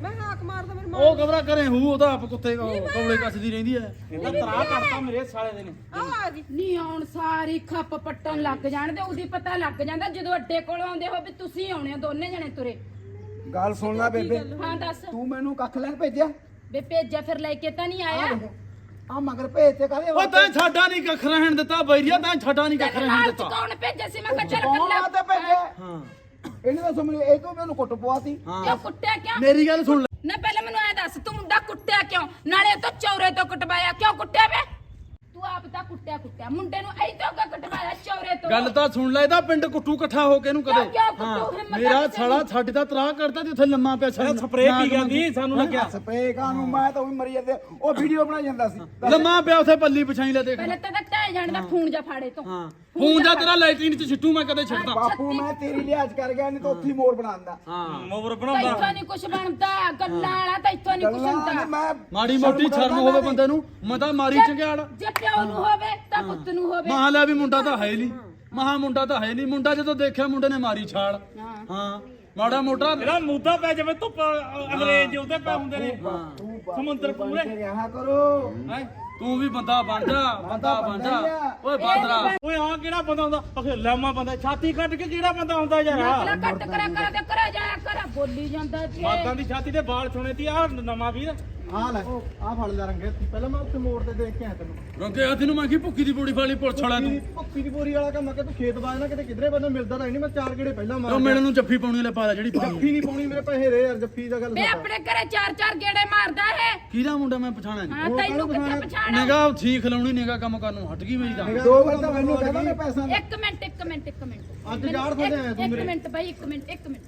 ਮੈਂ ਹਾਕ ਮਾਰਦਾ ਮੇਰੇ ਉਹ ਕਬਰਾ ਕਰੇ ਹੂ ਉਹਦਾ ਆਪ ਕੁੱਤੇ ਕੌਲੇ ਕੱਸਦੀ ਰਹਿੰਦੀ ਐ ਇਹਦਾ ਤਰਾ ਕਰਤਾ ਮੇਰੇ ਸਾਲੇ ਦੇ ਨੇ। ਆ ਆ ਗਈ। ਨਹੀਂ ਆਉਣ ਸਾਰੀ ਖੱਪ ਪੱਟਣ ਲੱਗ ਜਾਣ ਤੇ ਉਹਦੀ ਪਤਾ ਲੱਗ ਜਾਂਦਾ ਜਦੋਂ ਅੱਡੇ ਕੋਲ ਆਉਂਦੇ ਹੋ ਵੀ ਤੁਸੀਂ ਆਉਣੇ ਹੋ ਦੋਨੇ ਜਣੇ ਤੁਰੇ। ਗੱਲ ਸੁਣ ਲੈ ਬੇਬੇ। ਹਾਂ ਦੱਸ। ਤੂੰ ਮੈਨੂੰ ਕੱਖ ਲੈਣ ਭੇਜਿਆ? ਵੇ ਭੇਜਿਆ ਫਿਰ ਲੈ ਕੇ ਤਾਂ ਨਹੀਂ ਆਇਆ। ਆ ਮਗਰ ਭੇਜ ਤੇ ਕਾਹਦੇ ਉਹ ਤਾਂ ਛਾਡਾ ਨਹੀਂ ਕੱਖ ਰਹਿਣ ਦਿੱਤਾ ਬੈਰੀਆ ਤਾਂ ਛਾਡਾ ਨਹੀਂ ਕੱਖ ਰਹਿਣ ਨਾਲ ਦਿੱਤਾ। ਕੌਣ ਭੇਜਿਆ ਸੀ? ਮੈਂ ਕਿਹਾ ਚੱਲ ਕੌਣ ਤੇ ਭੇਜਿਆ? ਹਾਂ। ਇਹਨੇ ਤਾਂ ਸੁਣ ਇਹ ਤੋਂ ਮੈਨੂੰ ਕੁੱਟ ਪਵਾਤੀ। ਕਿਉਂ ਕੁੱਟਿਆ ਕਿਉਂ? ਮੇਰੀ ਗੱਲ ਸੁਣ ਲੈ। ਨਾ ਪਹਿਲਾਂ ਮੈਨੂੰ ਐ ਦੱਸ ਤੂੰ ਮੁੰਡਾ ਕੁੱਟਿਆ ਕਿਉਂ? ਨਾਲੇ ਤੋਂ ਚੌਰੇ ਤੋਂ ਕਟਵਾਇਆ। ਕਿਉਂ ਕੁੱਟਿਆ ਵੇ? ਤੂੰ ਆਪ ਤਾਂ ਕੁੱਟਿਆ ਕੁੱਟਿਆ। ਮੁੰਡੇ ਨੂੰ ਐ ਤੋਂ ਗੱਲ ਤਾਂ ਸੁਣ ਲੈ ਇਹਦਾ ਪਿੰਡ ਕੁੱਟੂ ਇਕੱਠਾ ਹੋ ਕੇ ਇਹਨੂੰ ਕਦੇ। ਕਿਉਂ ਕੁੱਟੂ? ਹਿੰਮਤ ਆ ਮੇਰਾ ਸਾਲਾ ਛੱਡ ਦਾ ਤਰਾਹ ਕਰਦਾ ਤੇ ਉੱਥੇ ਲੰਮਾ ਪਿਆ ਛੱਡ ਸਪਰੇਅ ਪੀ ਗਿਆ ਦੀ ਸਾਨੂੰ ਲੱਗਿਆ ਸਪਰੇ ਕਾਨੂੰ ਮੈਂ ਤਾਂ ਉਹ ਮਰੀ ਜਾਂਦੇ ਉਹ ਵੀਡੀਓ ਬਣਾਈ ਜਾਂਦਾ ਸੀ। ਲੰਮਾ ਪਿਆ ਉੱਥੇ ਪੱਲੀ ਪਛਾਈ ਲੈ ਦੇਖ। ਪਹਿਲੇ ਤਾਂ ਟਹਿ ਜਾਣ ਦਾ ਖੂਨ ਜਾ ਫਾੜੇ ਤੋਂ। ਹਾਂ। ਫੋਨ ਜਾ ਤੇਰਾ ਲੈਟਰੀਨ ਚ ਛਿੱਟੂ ਮੈਂ ਕਦੇ ਛੱਡਦਾ। ਬਾਪੂ ਮੈਂ ਤੇਰੀ ਲਿਹਾਜ਼ ਕਰ ਗਿਆ ਨਹੀਂ ਤਾਂ ਉੱਥੇ ਹੀ ਮੋੜ ਬਣਾਉਂਦਾ। ਹਾਂ। ਮੋਬਰ ਤਾਂ ਬਣਾਉਂਦਾ। ਇੱਥੋਂ ਨਹੀਂ ਕੁਛ ਬਣਦਾ ਗੱਲਾਂ ਵਾਲਾ ਤਾਂ ਇੱਥੋਂ ਨਹੀਂ ਕੁਛ ਗੱਲਾਂ ਹੁੰਦਾ। ਮੈਂ ਮਾੜੀ ਮੋਟੀ ਸ਼ਰਮ ਹੋਵੇ ਬੰਦੇ ਨੂੰ ਮੈਂ ਤਾਂ ਮਾਰੀ ਚੰਗਿਆੜ। ਜੇ ਪਿਓ ਨੂੰ ਹੋਵੇ ਤਾਂ ਪੁੱਤ ਨੂੰ ਹੋਵੇ। ਮਹਾ ਲੈ ਵੀ ਮੁੰਡਾ ਤਾਂ ਹੈ ਨਹੀਂ। ਮਹਾ ਮੁੰਡਾ ਤਾਂ ਹੈ ਨਹੀਂ। ਮੁੰਡਾ ਜਦੋਂ ਦੇਖਿਆ ਮੁੰਡੇ ਨੇ ਮਾਰੀ ਛਾਲ। ਹਾਂ। ਮਾੜਾ ਮੋਟਾ ਇਹਦਾ ਮੁੱਦਾ ਪੈ ਜਾਵੇ ਧੁੱਪ ਅ- ਅੰਗਰੇਜ਼ ਉਹਦੇ ਪੈ ਹੁੰਦੇ ਨੇ। ਸਮੁੰਦਰ ਪੂਰੇ। ਰਿਹਾ ਕਰੋ। ਹੈਂ? ਤੂੰ ਵੀ ਬੰਦਾ ਬਣ ਜਾ ਬੰਦਾ ਬਣ ਜਾ। ਓਏ ਬਾਦਰਾ ਓਏ ਆ ਕਿਹੜਾ ਬੰਦਾ ਹੁੰਦਾ? ਅਖੇ ਲਾਮਾ ਬੰਦਾ। ਛਾਤੀ ਕੱਢ ਕੇ ਕਿਹੜਾ ਬੰਦਾ ਹੁੰਦਾ ਨਕਲਾ ਯਾਰ ਕੱਟ ਕਰਿਆ ਕਰ ਤੇ ਕਰਿਆ ਜਾਇਆ ਕਰ ਬੋਲੀ ਜਾਂਦਾ ਜੀ। ਮਾਤਾਂ ਦੀ ਛਾਤੀ ਤੇ ਵਾਲ ਸੁਣੇ ਤੀ ਆ ਨਵਾਂ ਵੀਰ। ਆ ਲੈ ਆ ਫੜ ਲੈ ਰੰਗੇ ਪਹਿਲਾਂ ਮੈਂ ਉੱਥੇ ਮੋੜ ਤੇ ਦੇਖ ਕੇ ਆਇਆ ਤੈਨੂੰ। ਰੰਗੇ ਹੱਥ ਨੂੰ ਮੈਂ ਕੀ ਭੁੱਕੀ ਦੀ ਪੂੜੀ ਫਾਲੀ ਪੁਲਿਸ ਵਾਲਾ ਤੂੰ ਭੁੱਕੀ ਦੀ ਬੋਰੀ ਵਾਲਾ ਕੰਮ ਆ ਕਿ ਤੂੰ ਖੇਤ ਬਾਜ ਨਾ ਕਿਤੇ ਕਿਧਰੇ ਬੰਦੇ ਮਿਲਦਾ ਤਾਂ ਨਹੀਂ ਮੈਂ ਚਾਰ ਗੇੜੇ ਪਹਿਲਾਂ ਮਾਰ ਉਹ ਮੈਨੂੰ ਨੂੰ ਜੱਫੀ ਪਾਉਣੀ ਲੈ ਪਾ ਲੈ ਜਿਹੜੀ ਪਾਉਣੀ ਜੱਫੀ ਨਹੀਂ ਪਾਉਣੀ ਮੇਰੇ ਪੈਸੇ ਦੇ ਯਾਰ ਜੱਫੀ ਦਾ ਗੱਲ ਮੈਂ ਆਪਣੇ ਘਰੇ ਚਾਰ ਚਾਰ ਗੇੜੇ ਮਾਰਦਾ ਹੈ। ਕਿਹਦਾ ਮੁੰਡਾ ਮੈਂ ਪਛਾਣਿਆ ਨਹੀਂ? ਹਾਂ ਤੈਨੂੰ ਕਿੱਥੇ ਪਛਾਣਾ ਨਿਗਾਹ ਠੀਕ ਲਾਉਣੀ ਨਿਗਾਹ ਕੰਮ ਕਰਨ ਨੂੰ। ਹਟ ਗਈ ਮੇਰੀ ਤਾਂ ਦੋ ਵਾਰ ਤਾਂ ਮੈਨੂੰ ਕਹਿੰਦਾ ਮੈਂ ਪੈਸਾ ਇੱਕ ਮਿੰਟ ਇੱਕ ਮਿੰਟ ਇੱਕ ਮਿੰਟ। ਅੱਜ ਥੱਲੇ ਇੱਕ- ਆਇਆ ਤੂੰ ਇੱਕ ਮੇਰੇ। ਮਿੰਟ ਬਾਈ ਇੱਕ ਮਿੰਟ ਇੱਕ ਮਿੰਟ।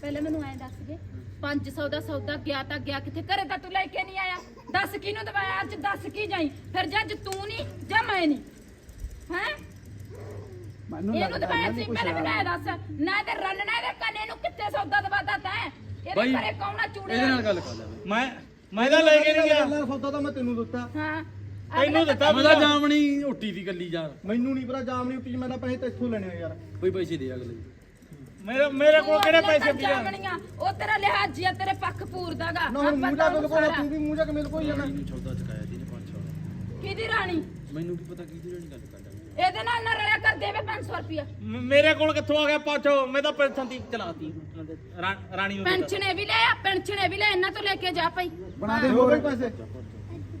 ਪਹਿਲਾਂ ਮੈਨੂੰ ਐਂ ਦੱਸ ਦੇ। 500 ਦਾ ਸੌਦਾ ਗਿਆ ਤਾਂ ਗਿਆ ਕਿੱਥੇ? ਘਰੇ ਤਾਂ ਤੂੰ ਲੈ ਕੇ ਨਹੀਂ ਆਇਆ। ਦੱਸ ਕਿਹਨੂੰ ਦਵਾਇਆ? ਅੱਜ ਦੱਸ ਕੀ ਜਾਈ? ਫਿਰ ਜੱਜ ਤੂੰ ਨਹੀਂ ਜਾਂ ਮੈਂ ਨਹੀਂ ਹੈ? ਮੈਨੂੰ ਇਹਨੂੰ ਲੱਗਦਾ ਦਵਾਇਆ ਇਹਨਾਂ ਸੀ ਦੀ ਪਹਿਲਾਂ ਕੁਛ ਮੈਨੂੰ ਦੱਸ। ਨਾ ਤੇ ਰੰਨ ਨਾ ਦੇ ਕੰਨੇ ਨੂੰ ਕਿੱਥੇ ਸੌਦਾ ਦਵਾਦਾ ਤੈਂ? ਇਹਦੇ ਬਾਈ, ਘਰੇ ਕੌਣਾ ਚੂੜੇ ਇਹਦੇ ਨਾਲ ਗੱਲ ਕਰ ਲੈ। ਮੈਂ ਮੈਂ ਤਾਂ ਲੈ ਕੇ ਨਹੀਂ ਗਿਆ। ਪਹਿਲਾਂ ਸੌਦਾ ਤਾਂ ਮੈਂ ਤੈਨੂੰ ਦਿੱਤਾ। ਹਾਂ। ਤੈਨੂੰ ਦਿੱਤਾ ਮੈਂ ਤਾਂ ਜਾਮਣੀ ਉੱਟੀ ਦੀ ਗੱਲੀ ਯਾਰ। ਮੈਨੂੰ ਨਹੀਂ ਪਤਾ ਜਾਮ ਨਹੀਂ ਉੱਤੀ ਮੈਂ ਤਾਂ ਪੈਸੇ ਤੇ ਇੱਥੋਂ ਲੈਣੇ ਆ ਯਾਰ। ਕੋਈ ਪੈਸੇ ਦੇ ਅਗਲੇ। ਮੇਰੇ ਮੇਰੇ ਕੋਲ ਕਿਹੜੇ ਪੈਸੇ ਪੀਆ ਜਾਮਣੀਆਂ, ਉਹ ਤੇਰਾ ਲਿਹਾਜ਼ੀ ਆ ਤੇਰੇ ਪੱਖ ਪੂਰਦਾਗਾ। ਨਾ ਹੁਣ ਮੂੰਹ ਜਾ ਕੇ ਲਗਾਉਣਾ ਤੂੰ ਵੀ ਮੂੰਹ ਜਾ ਕੇ ਮੇਰੇ ਕੋਲ ਹੀ ਜਾਣਾ ਚਕਾਇਆ ਦੀ ਨੇ 500 ਕਿਹਦੀ ਰਾਣੀ? ਮੈਨੂੰ ਕੀ ਪਤਾ ਕਿਹਦੀ ਰਣੀ ਗੱਲ ਕਰਦਾ ਇਹਦੇ ਨਾਲ ਨਾ ਰਲਿਆ ਕਰ ਦੇਵੇ 500 ਰੁਪਿਆ ਮੇਰੇ ਕੋਲ ਕਿੱਥੋਂ ਆ ਗਿਆ ਪਾਛੋ ਮੈਂ ਤਾਂ ਪੈਨਸ਼ਨ ਦੀ ਚਲਾਤੀ। ਰਾਣੀ ਨੂੰ। ਪੈਨਸ਼ਨ ਇਹ ਵੀ ਲੈ ਆ ਪੈਨਸ਼ਨ ਇਹ ਵੀ ਲੈ ਇਹਨਾਂ ਤੋਂ ਲੈ ਕੇ ਜਾ ਭਾਈ। ਬਣਾ ਦੇ ਹੋਰ ਪੈਸੇ।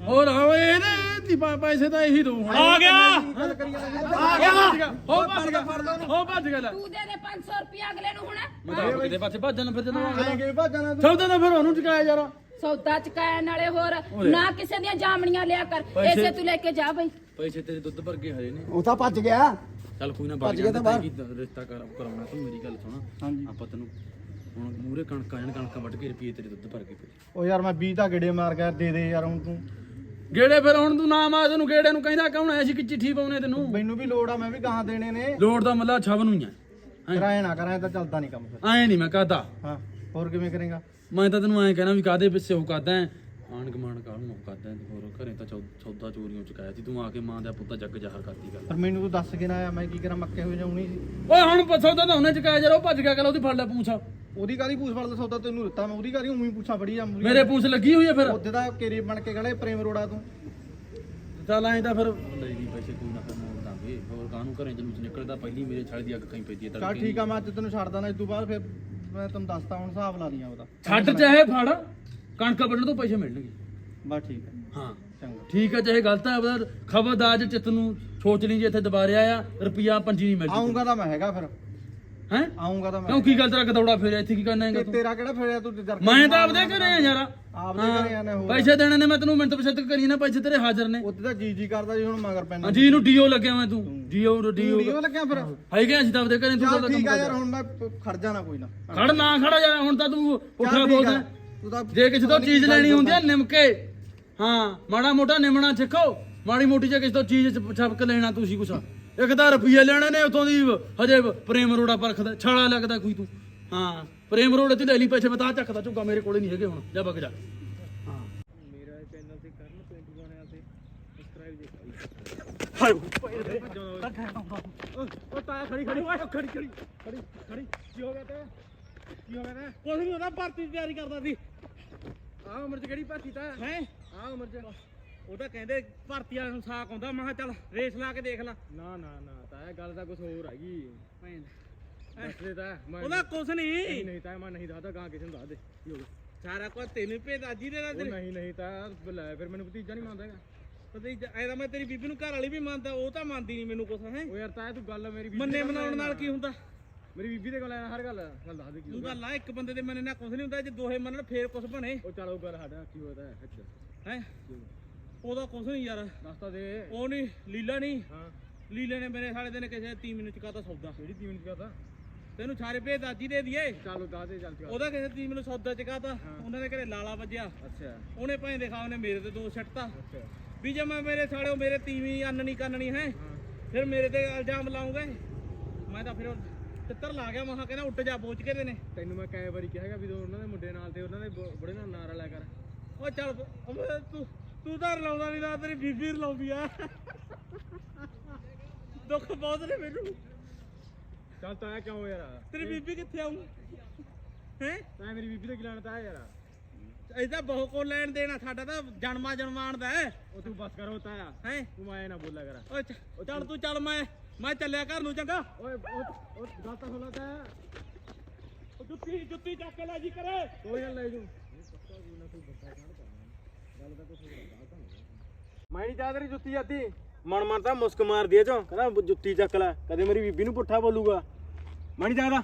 ਹੋਰ ਹੋਏ ਇਹਦੇ ਦੀ ਪੈਸੇ ਤਾਂ ਇਹੀ ਦਊ ਹੁਣ। ਆ ਗਿਆ। ਗੱਲ ਕਰੀ ਜਾਂਦੇ ਆ ਗਿਆ। ਹੋ ਭੱਜ ਗਿਆ। ਹੋ ਭੱਜ ਗਿਆ। ਲੈ। ਤੂੰ ਦੇ ਦੇ 500 ਰੁਪਿਆ ਅਗਲੇ ਨੂੰ ਹੁਣ। ਮੈਂ ਤਾਂ ਕਿਤੇ ਪਾਸੇ ਭੱਜਣ ਫਿਰ ਜਦੋਂ ਆਏ ਗਏ ਭਾਜਾਂ ਨਾਲ ਸੌਦਾ ਤਾਂ ਫਿਰ ਉਹਨੂੰ ਚਕਾਇਆ ਯਾਰ। ਸੌਦਾ ਚਕਾਇਆ ਨਾਲੇ ਹੋਰ। ਨਾ ਕਿਸੇ ਦੀਆਂ ਜਾਮਣੀਆਂ ਲਿਆ ਕਰ। ਇਸੇ ਤੂੰ ਲੈ ਕੇ ਜਾ ਭਾਈ ਪੈਸੇ ਤੇਰੇ ਦੁੱਧ ਵਰਗੇ ਹਰੇ ਨੇ। ਉਹ ਤਾਂ ਭੱਜ ਗਿਆ। ਚੱਲ ਕੋਈ ਨਾ ਭੱਜ ਗਿਆ ਤਾਂ ਕੀ ਰਿਸ਼ਤਾ ਕਰ ਕਰਾਉਣਾ ਤੂੰ ਮੇਰੀ ਗੱਲ ਸੁਣ। ਹਾਂਜੀ। ਆਪਾਂ ਤੈਨੂੰ ਹੁਣ ਮੂਰੇ ਕਣਕਾਂ ਜਣ ਕਣਕਾਂ ਵੱਢ ਕੇ ਰੁਪਏ ਤੇਰੇ ਦੁੱਧ ਭਰ ਕੇ ਪੇ ਉਹ ਯਾਰ ਮੈਂ 20 ਤਾਂ ਗੇੜੇ ਮਾਰ ਗਿਆ ਦੇ ਦੇ ਯਾਰ ਹੁਣ ਤੂੰ। ਗੇੜੇ ਫਿਰ ਹੁਣ ਤੂੰ ਨਾ ਮਾਰ ਤੈਨੂੰ ਗੇੜੇ ਨੂੰ ਕਹਿੰਦਾ ਕੌਣ ਐ? ਸੀ ਕਿ ਚਿੱਠੀ ਪਾਉਣੇ ਤੈਨੂੰ? ਮੈਨੂੰ ਵੀ ਲੋੜ ਆ ਮੈਂ ਵੀ ਗਾਂ ਦੇਣੇ ਨੇ। ਲੋੜ ਦਾ ਮੱਲਾ ਛਵ ਨੂੰ ਹੀ ਆ। ਕਰਾਏ ਨਾ ਕਰਾਏ ਤਾਂ ਚੱਲਦਾ ਨਹੀਂ ਕੰਮ ਫਿਰ। ਐ ਨਹੀਂ ਮੈਂ ਕਹਦਾ ਹਾਂ ਹੋਰ ਕਿਵੇਂ ਕਰੇਗਾ? ਮੈਂ ਤਾਂ ਤੈਨੂੰ ਐਂ ਕਹਿਣਾ ਵੀ ਕਾਦੇ ਪਿੱਛੇ ਉਹ ਕਰਦਾ ਹੈ ਆਣ ਕਮਾਣ ਕਾਹਨੂੰ ਉਹ ਕਰਦਾ ਹੈ? ਹੋਰ ਘਰੇ ਤਾਂ ਸੌਦਾ ਚੋਰੀਆਂ ਚੁਕਾਇਆ ਸੀ। ਤੂੰ ਆ ਕੇ ਮਾਂ ਦਾ ਪੁੱਤਾ ਜੱਗ ਜ਼ਾਹਰ ਕਰਤੀ ਗੱਲ। ਪਰ ਮੈਨੂੰ ਤੂੰ ਦੱਸ ਕੇ ਨਾ ਆਇਆ ਮੈਂ ਕੀ ਕਰਾਂ ਮੱਕੇ ਹੋਏ ਜਾਉਣੀ ਸੀ। ਓਏ ਹੁਣ ਸੌਦਾ ਤਾਂ ਉਹਨੇ ਚੁਕਾਇਆ ਜਰਾ ਉਹ ਭੱਜ ਗਿਆ ਕੱਲ ਉਹਦੀ ਫੜ ਲੈ ਪੂਛਾ। ਉਹਦੀ ਕਾਦੀ ਪੂਛ ਫੜ ਦਾ ਸੌਦਾ ਤੈਨੂੰ ਦਿੱਤਾ ਮੈਂ ਉਹਦੀ ਕਾਦੀ ਉਮੀ ਪੁੱਛਾਂ ਫੜੀ ਜਾਂ ਮੇਰੇ ਪੂਛ ਲੱਗੀ ਹੋਈ ਹੈ ਫਿਰ? ਉਹਦੇ ਦਾ ਕੇਰੀ ਬਣ ਕੇ ਗਲੇ ਪ੍ਰੇਮ ਰੋੜਾ ਤੂੰ। ਚੱਲ ਐਂ ਤਾਂ ਫਿਰ ਲੈ ਵੀ ਪੈਸੇ ਕੋਈ ਨਾ ਫਿਰ ਮੋੜ ਦਾਂਗੇ। ਹੋਰ ਕਾਹਨੂੰ ਘਰੇ ਜਲੂਸ ਨਿਕਲਦਾ? ਪਹਿਲੀ ਮੇਰੇ ਛਾਲੇ ਦੀ ਅੱਗ ਕਹੀਂ ਪੈਂਦੀ ਹੈ ਚੱਲ ਤੜਕੇ ਠੀਕ ਆ ਮੈਂ ਅੱਜ ਤੈਨੂੰ ਛੱਡ ਦਾਂ ਇਸ ਤੋਂ ਬਾਅਦ ਫਿਰ ਮੈਂ ਤੈਨੂੰ ਦੱਸਦਾ ਹੁਣ ਹਿਸਾਬ ਲਾ ਲੀਆਂ ਉਹਦਾ। ਛੱਡ ਚਾਹੇ ਫੜ। ਕਣਕ ਵੱਢਣ ਤੋਂ ਪੈਸੇ ਮਿਲਣਗੇ। ਬਸ ਠੀਕ ਹੈ। ਹਾਂ। ਚੰਗਾ। ਠੀਕ ਹੈ ਚਾਹੇ ਗਲਤ ਹੈ ਉਹਦਾ ਖਬਰਦਾਰ ਜੇ ਚਿੱਤ ਨੂੰ ਸੋਚ ਲਈ ਜੇ ਇੱਥੇ ਦੁਬਾਰੇ ਆਇਆ ਰੁਪਿਆ ਪੰਜੀ ਨਹੀਂ ਮਿਲਦੀ। ਆਉਂਗਾ ਤਾਂ ਮੈਂ ਹੈਗਾ ਫਿਰ। ਹੈ? ਆਉਂਗਾ ਤਾਂ ਮੈਂ ਕਿਉਂ ਕੀ ਗੱਲ ਤੇਰਾ ਕਦੌੜਾ ਫੇਰਿਆ ਇੱਥੇ ਕੀ ਕਰਨਾ ਹੈਗਾ ਤੇ ਤੂੰ? ਤੇਰਾ ਕਿਹੜਾ ਫੇਰਿਆ ਤੂੰ ਜਰ ਮੈਂ ਤਾਂ ਆਪਦੇ ਘਰੇ ਆ ਯਾਰ। ਆਪਦੇ ਘਰੇ ਆਨੇ ਹੋਰ। ਪੈਸੇ ਦੇਣੇ ਨੇ ਮੈਂ ਤੈਨੂੰ ਮਿੰਟ ਪਛਤ ਕਰੀ ਨਾ ਪੈਸੇ ਤੇਰੇ ਹਾਜ਼ਰ ਨੇ। ਉੱਤੇ ਤਾਂ ਜੀ ਜੀ ਕਰਦਾ ਜੀ ਹੁਣ ਮਗਰ ਪੈਣਾ ਹਾਂਜੀ ਇਹਨੂੰ ਡੀਓ ਲੱਗਿਆ ਮੈਂ ਤੂੰ। ਡੀਓ ਡੀਓ ਵੀਡੀਓ ਲੱਗਿਆ ਫਿਰ। ਹੈਗੇ ਅਸੀਂ ਤਾਂ ਆਪਦੇ ਘਰੇ ਤੂੰ ਚੱਲ ਤਾਂ ਠੀਕ ਕੰਮ ਆ ਕਰ ਯਾਰ ਹੁਣ ਮੈਂ ਖੜ ਜਾਣਾ ਕੋਈ ਨਾ। ਖੜ ਨਾ ਖੜਾ ਯਾਰ ਹੁਣ ਤਾਂ ਤੂੰ ਪੁੱਠਾ ਬੋਲਦਾ ਤੂੰ ਤਾਂ ਜੇ ਕਿਸੇ ਤੋਂ ਚੀਜ਼ ਲੈਣੀ ਹੁੰਦੀ ਆ ਨਿਮਕੇ। ਹਾਂ ਮਾੜਾ ਮੋਟਾ ਨਿਮਣਾ ਸਿੱਖੋ ਮਾੜੀ ਮੋਟੀ ਜੇ ਕਿਸੇ ਤੋਂ ਚੀਜ਼ ਛਪਕ ਲੈਣਾ ਤੁਸੀਂ ਕੁਛ। ਇੱਕ ਤਾਂ ਰੁਪਈਏ ਲੈਣੇ ਨੇ ਉਤੋਂ ਦੀ ਹਜੇ ਪ੍ਰੇਮ ਰੋੜਾ ਪਰਖਦਾ ਛਾਲਾ ਲੱਗਦਾ ਕੋਈ ਤੂੰ। ਹਾਂ ਪ੍ਰੇਮ ਰੋੜੇ ਤੇ ਲੈ ਲਈ ਪੈਸੇ ਬਤਾ ਚੱਕਦਾ ਝੁੱਗਾ ਮੇਰੇ ਕੋਲੇ ਨਹੀਂ ਹੈਗੇ ਹੁਣ। ਜਾ ਬਗ ਜਾ। ਹਾਂ। ਮੇਰਾ ਚੈਨਲ ਤੇ ਕਰਨ ਪਿੰਡ ਬਣਿਆ ਤੇ ਸਬਸਕ੍ਰਾਈਬ ਉਹ ਤਾਂ ਖੜੀ ਖੜੀ ਓਏ ਖੜੀ ਖੜੀ। ਖੜੀ ਖੜੀ। ਕੀ ਹੋ ਗਿਆ ਤੇ ਕੀ ਹੋ ਗਿਆ ਤੇ ਕੁਝ ਨਹੀਂ ਹੁੰਦਾ ਭਰਤੀ ਦੀ ਤਿਆਰੀ ਕਰਦਾ ਸੀ। ਆ ਉਮਰ ਚ ਕਿਹੜੀ ਭਰਤੀ ਤਾਂ? ਹੈ? ਆ ਉਮਰ ਚ। ਉਹ ਤਾਂ ਕਹਿੰਦੇ ਭਰਤੀ ਵਾਲਾ ਨੂੰ ਸਾਕ ਆਉਂਦਾ ਮੈਂ ਕਿਹਾ ਚੱਲ ਰੇਸ ਲਾ ਕੇ ਦੇਖ ਲਾ। ਨਾ ਨਾ ਨਾ ਤਾਂ ਇਹ ਗੱਲ ਤਾਂ ਕੁਝ ਹੋਰ ਹੈਗੀ। ਭੈਣ। ਦੱਸਦੇ ਤਾਂ ਉਹਦਾ ਕੁਝ ਨਹੀਂ। ਨਹੀਂ ਤਾਂ ਮੈਂ ਨਹੀਂ ਦੱਸਦਾ ਗਾਂ ਕਿਸੇ ਨੂੰ ਦੱਸ ਦੇ। ਗਿਆ? ਸਾਰਾ ਕੁਝ ਤੈਨੂੰ ਭੇਜ ਅੱਜ ਹੀ ਦੇ ਨਹੀਂ ਨਹੀਂ ਤਾਂ ਲੈ ਫਿਰ ਮੈਨੂੰ ਭਤੀਜਾ ਨਹੀਂ ਮੰਨਦਾ ਹੈਗਾ। ਭਤੀਜਾ ਐ ਤਾਂ ਮੈਂ ਤੇਰੀ ਬੀਬੀ ਨੂੰ ਘਰ ਵਾਲੀ ਵੀ ਮੰਨਦਾ ਉਹ ਤਾਂ ਮੰਨਦੀ ਨਹੀਂ ਮੈਨੂੰ ਕੁਛ ਹੈ? ਉਹ ਯਾਰ ਤਾਂ ਤੂੰ ਗੱਲ ਮੇਰੀ ਮੰਨੇ ਮਨਾਉਣ ਨਾਲ ਕੀ ਹੁੰਦਾ? ਮੇਰੀ ਬੀਬੀ ਦੇ ਕੋਲ ਆਇਆ ਹਰ ਗੱਲ ਗੱਲ ਦੱਸ ਦੇ ਕੀ ਗੱਲ ਆ ਇੱਕ ਬੰਦੇ ਦੇ ਮੰਨੇ ਨਾਲ ਕੁਝ ਨਹੀਂ ਹੁੰਦਾ ਜੇ ਦੋਹੇ ਮੰਨਣ ਫੇਰ ਕੁਝ ਬਣੇ। ਉਹ ਚਲੋ ਗੱਲ ਸਾਡਾ ਕੀ ਹੋਦਾ ਹੈ ਹੈ? ਉਹਦਾ ਕੁਝ ਨਹੀਂ ਯਾਰ। ਦੱਸਤਾ ਦੇ। ਉਹ ਨਹੀਂ ਲੀਲਾ ਨਹੀਂ ਹਾਂ। ਲੀਲੇ ਨੇ ਮੇਰੇ ਸਾਲੇ ਦੇ ਨੇ ਕਿਸੇ ਤੀਨ ਮੈਨੂੰ ਚੁਕਾਤਾ ਸੌਦਾ। ਕਿਹੜੀ ਤੀਨ ਮੈਨੂੰ ਚੁਕਾਤਾ ਤੈਨੂੰ ਸਾਰੇ ਭੇਜ ਦਾਜੀ ਦੇ ਦੀਏ। ਚੱਲ ਦੱਸ ਦੇ ਚੱਲ ਉਹਦਾ ਕਿਸੇ ਤੀਨ ਮੈਨੂੰ ਸੌਦਾ ਚੁਕਾਤਾ ਉਹਨਾਂ ਦੇ ਘਰੇ ਲਾਲਾ ਵੱਜਿਆ। ਅੱਛਾ। ਉਹਨੇ ਭਾਵੇਂ ਦੇਖਾ ਉਹਨੇ ਮੇਰੇ ਤੇ ਦੋ ਛੱਟਤਾ ਅੱਛਾ। ਵੀ ਜੇ ਮੈਂ ਮੇਰੇ ਸਾਲਿਓ ਮੇਰੇ ਤੀਵੀਂ ਅੰਨ ਨਹੀਂ ਕਰਨਣੀ ਹੈ। ਫਿਰ ਮੇਰੇ ਤੇ ਇਲਜ਼ਾਮ ਲਾਉਂਗੇ। ਮੈਂ ਤਾਂ ਫਿਰ ਤਿੱਤਰ ਲਾ ਗਿਆ ਮਹਾ ਕਹਿੰਦਾ ਉੱਟ ਜਾ ਪਹੁੰਚ ਕੇ ਦੇ ਨੇ ਤੈਨੂੰ ਮੈਂ ਕਈ ਵਾਰੀ ਕਿਹਾਗਾ ਵੀ ਉਹਨਾਂ ਦੇ ਮੁੰਡੇ ਨਾਲ ਤੇ ਉਹਨਾਂ ਦੇ ਬੁੜੇ ਨਾਲ ਨਾਰਾ ਲਿਆ ਕਰ। ਉਹ ਚੱਲ ਉਹ ਤੂੰ ਤੂੰ ਤਾਂ ਰਲਾਉਂਦਾ ਨਹੀਂ ਨਾ ਤੇਰੀ ਬੀਬੀ ਰਲਾਉਂਦੀ ਆ। ਦੁੱਖ ਬਹੁਤ ਨੇ ਮੈਨੂੰ। ਚੱਲ ਤਾਂ ਕਿਉਂ ਯਾਰ? ਤੇਰੀ ਬੀਬੀ ਕਿੱਥੇ ਆਉਂ ਹੈ? ਤਾਂ ਮੇਰੀ ਬੀਬੀ ਦੇ ਕੀ ਲੈਣ ਤਾਂ ਯਾਰ? ਇਹਦਾ ਬਹੁ ਕੋ ਲੈਣ ਦੇਣਾ ਸਾਡਾ ਤਾਂ ਜਨਮਾ ਜਨਮਾਨ ਦਾ ਹੈ। ਉਹ ਤੂੰ ਬਸ ਕਰ ਹੋਤਾ ਆ ਹੈ? ਤੂੰ ਮੈਂ ਨਾ ਬੋਲਿਆ ਕਰ। ਓਏ ਚ- ਚੱਲ ਤੂੰ ਚੱਲ ਮੈਂ ਮੈਂ ਚੱਲਿਆ ਘਰ ਨੂੰ ਚੰਗਾ। ਓਏ ਉਹ ਗੱਲ ਤਾਂ ਸੁਣਾ ਤਾ ਉਹ ਜੁੱਤੀ ਜੁੱਤੀ ਚੱਕ ਕੇ ਲੈ ਜੀ ਕਰੇ ਕੋਈ ਗੱਲ ਲੈ ਜੂ। ਮੈਂ ਨਹੀਂ ਚਾਹ ਤੇਰੀ ਜੁੱਤੀ ਜਾਂਦੀ ਮਨ ਮਨ ਤਾਂ ਮੁਸਕ ਮਾਰ ਦਿਆ ਚੋਂ। ਕਹਿੰਦਾ ਜੁੱਤੀ ਚੱਕ ਲੈ। ਕਦੇ ਮੇਰੀ ਬੀਬੀ ਨੂੰ ਪੁੱਠਾ ਬੋਲੂਗਾ। ਮੈਂ ਨਹੀਂ ਚਾਹਦਾ।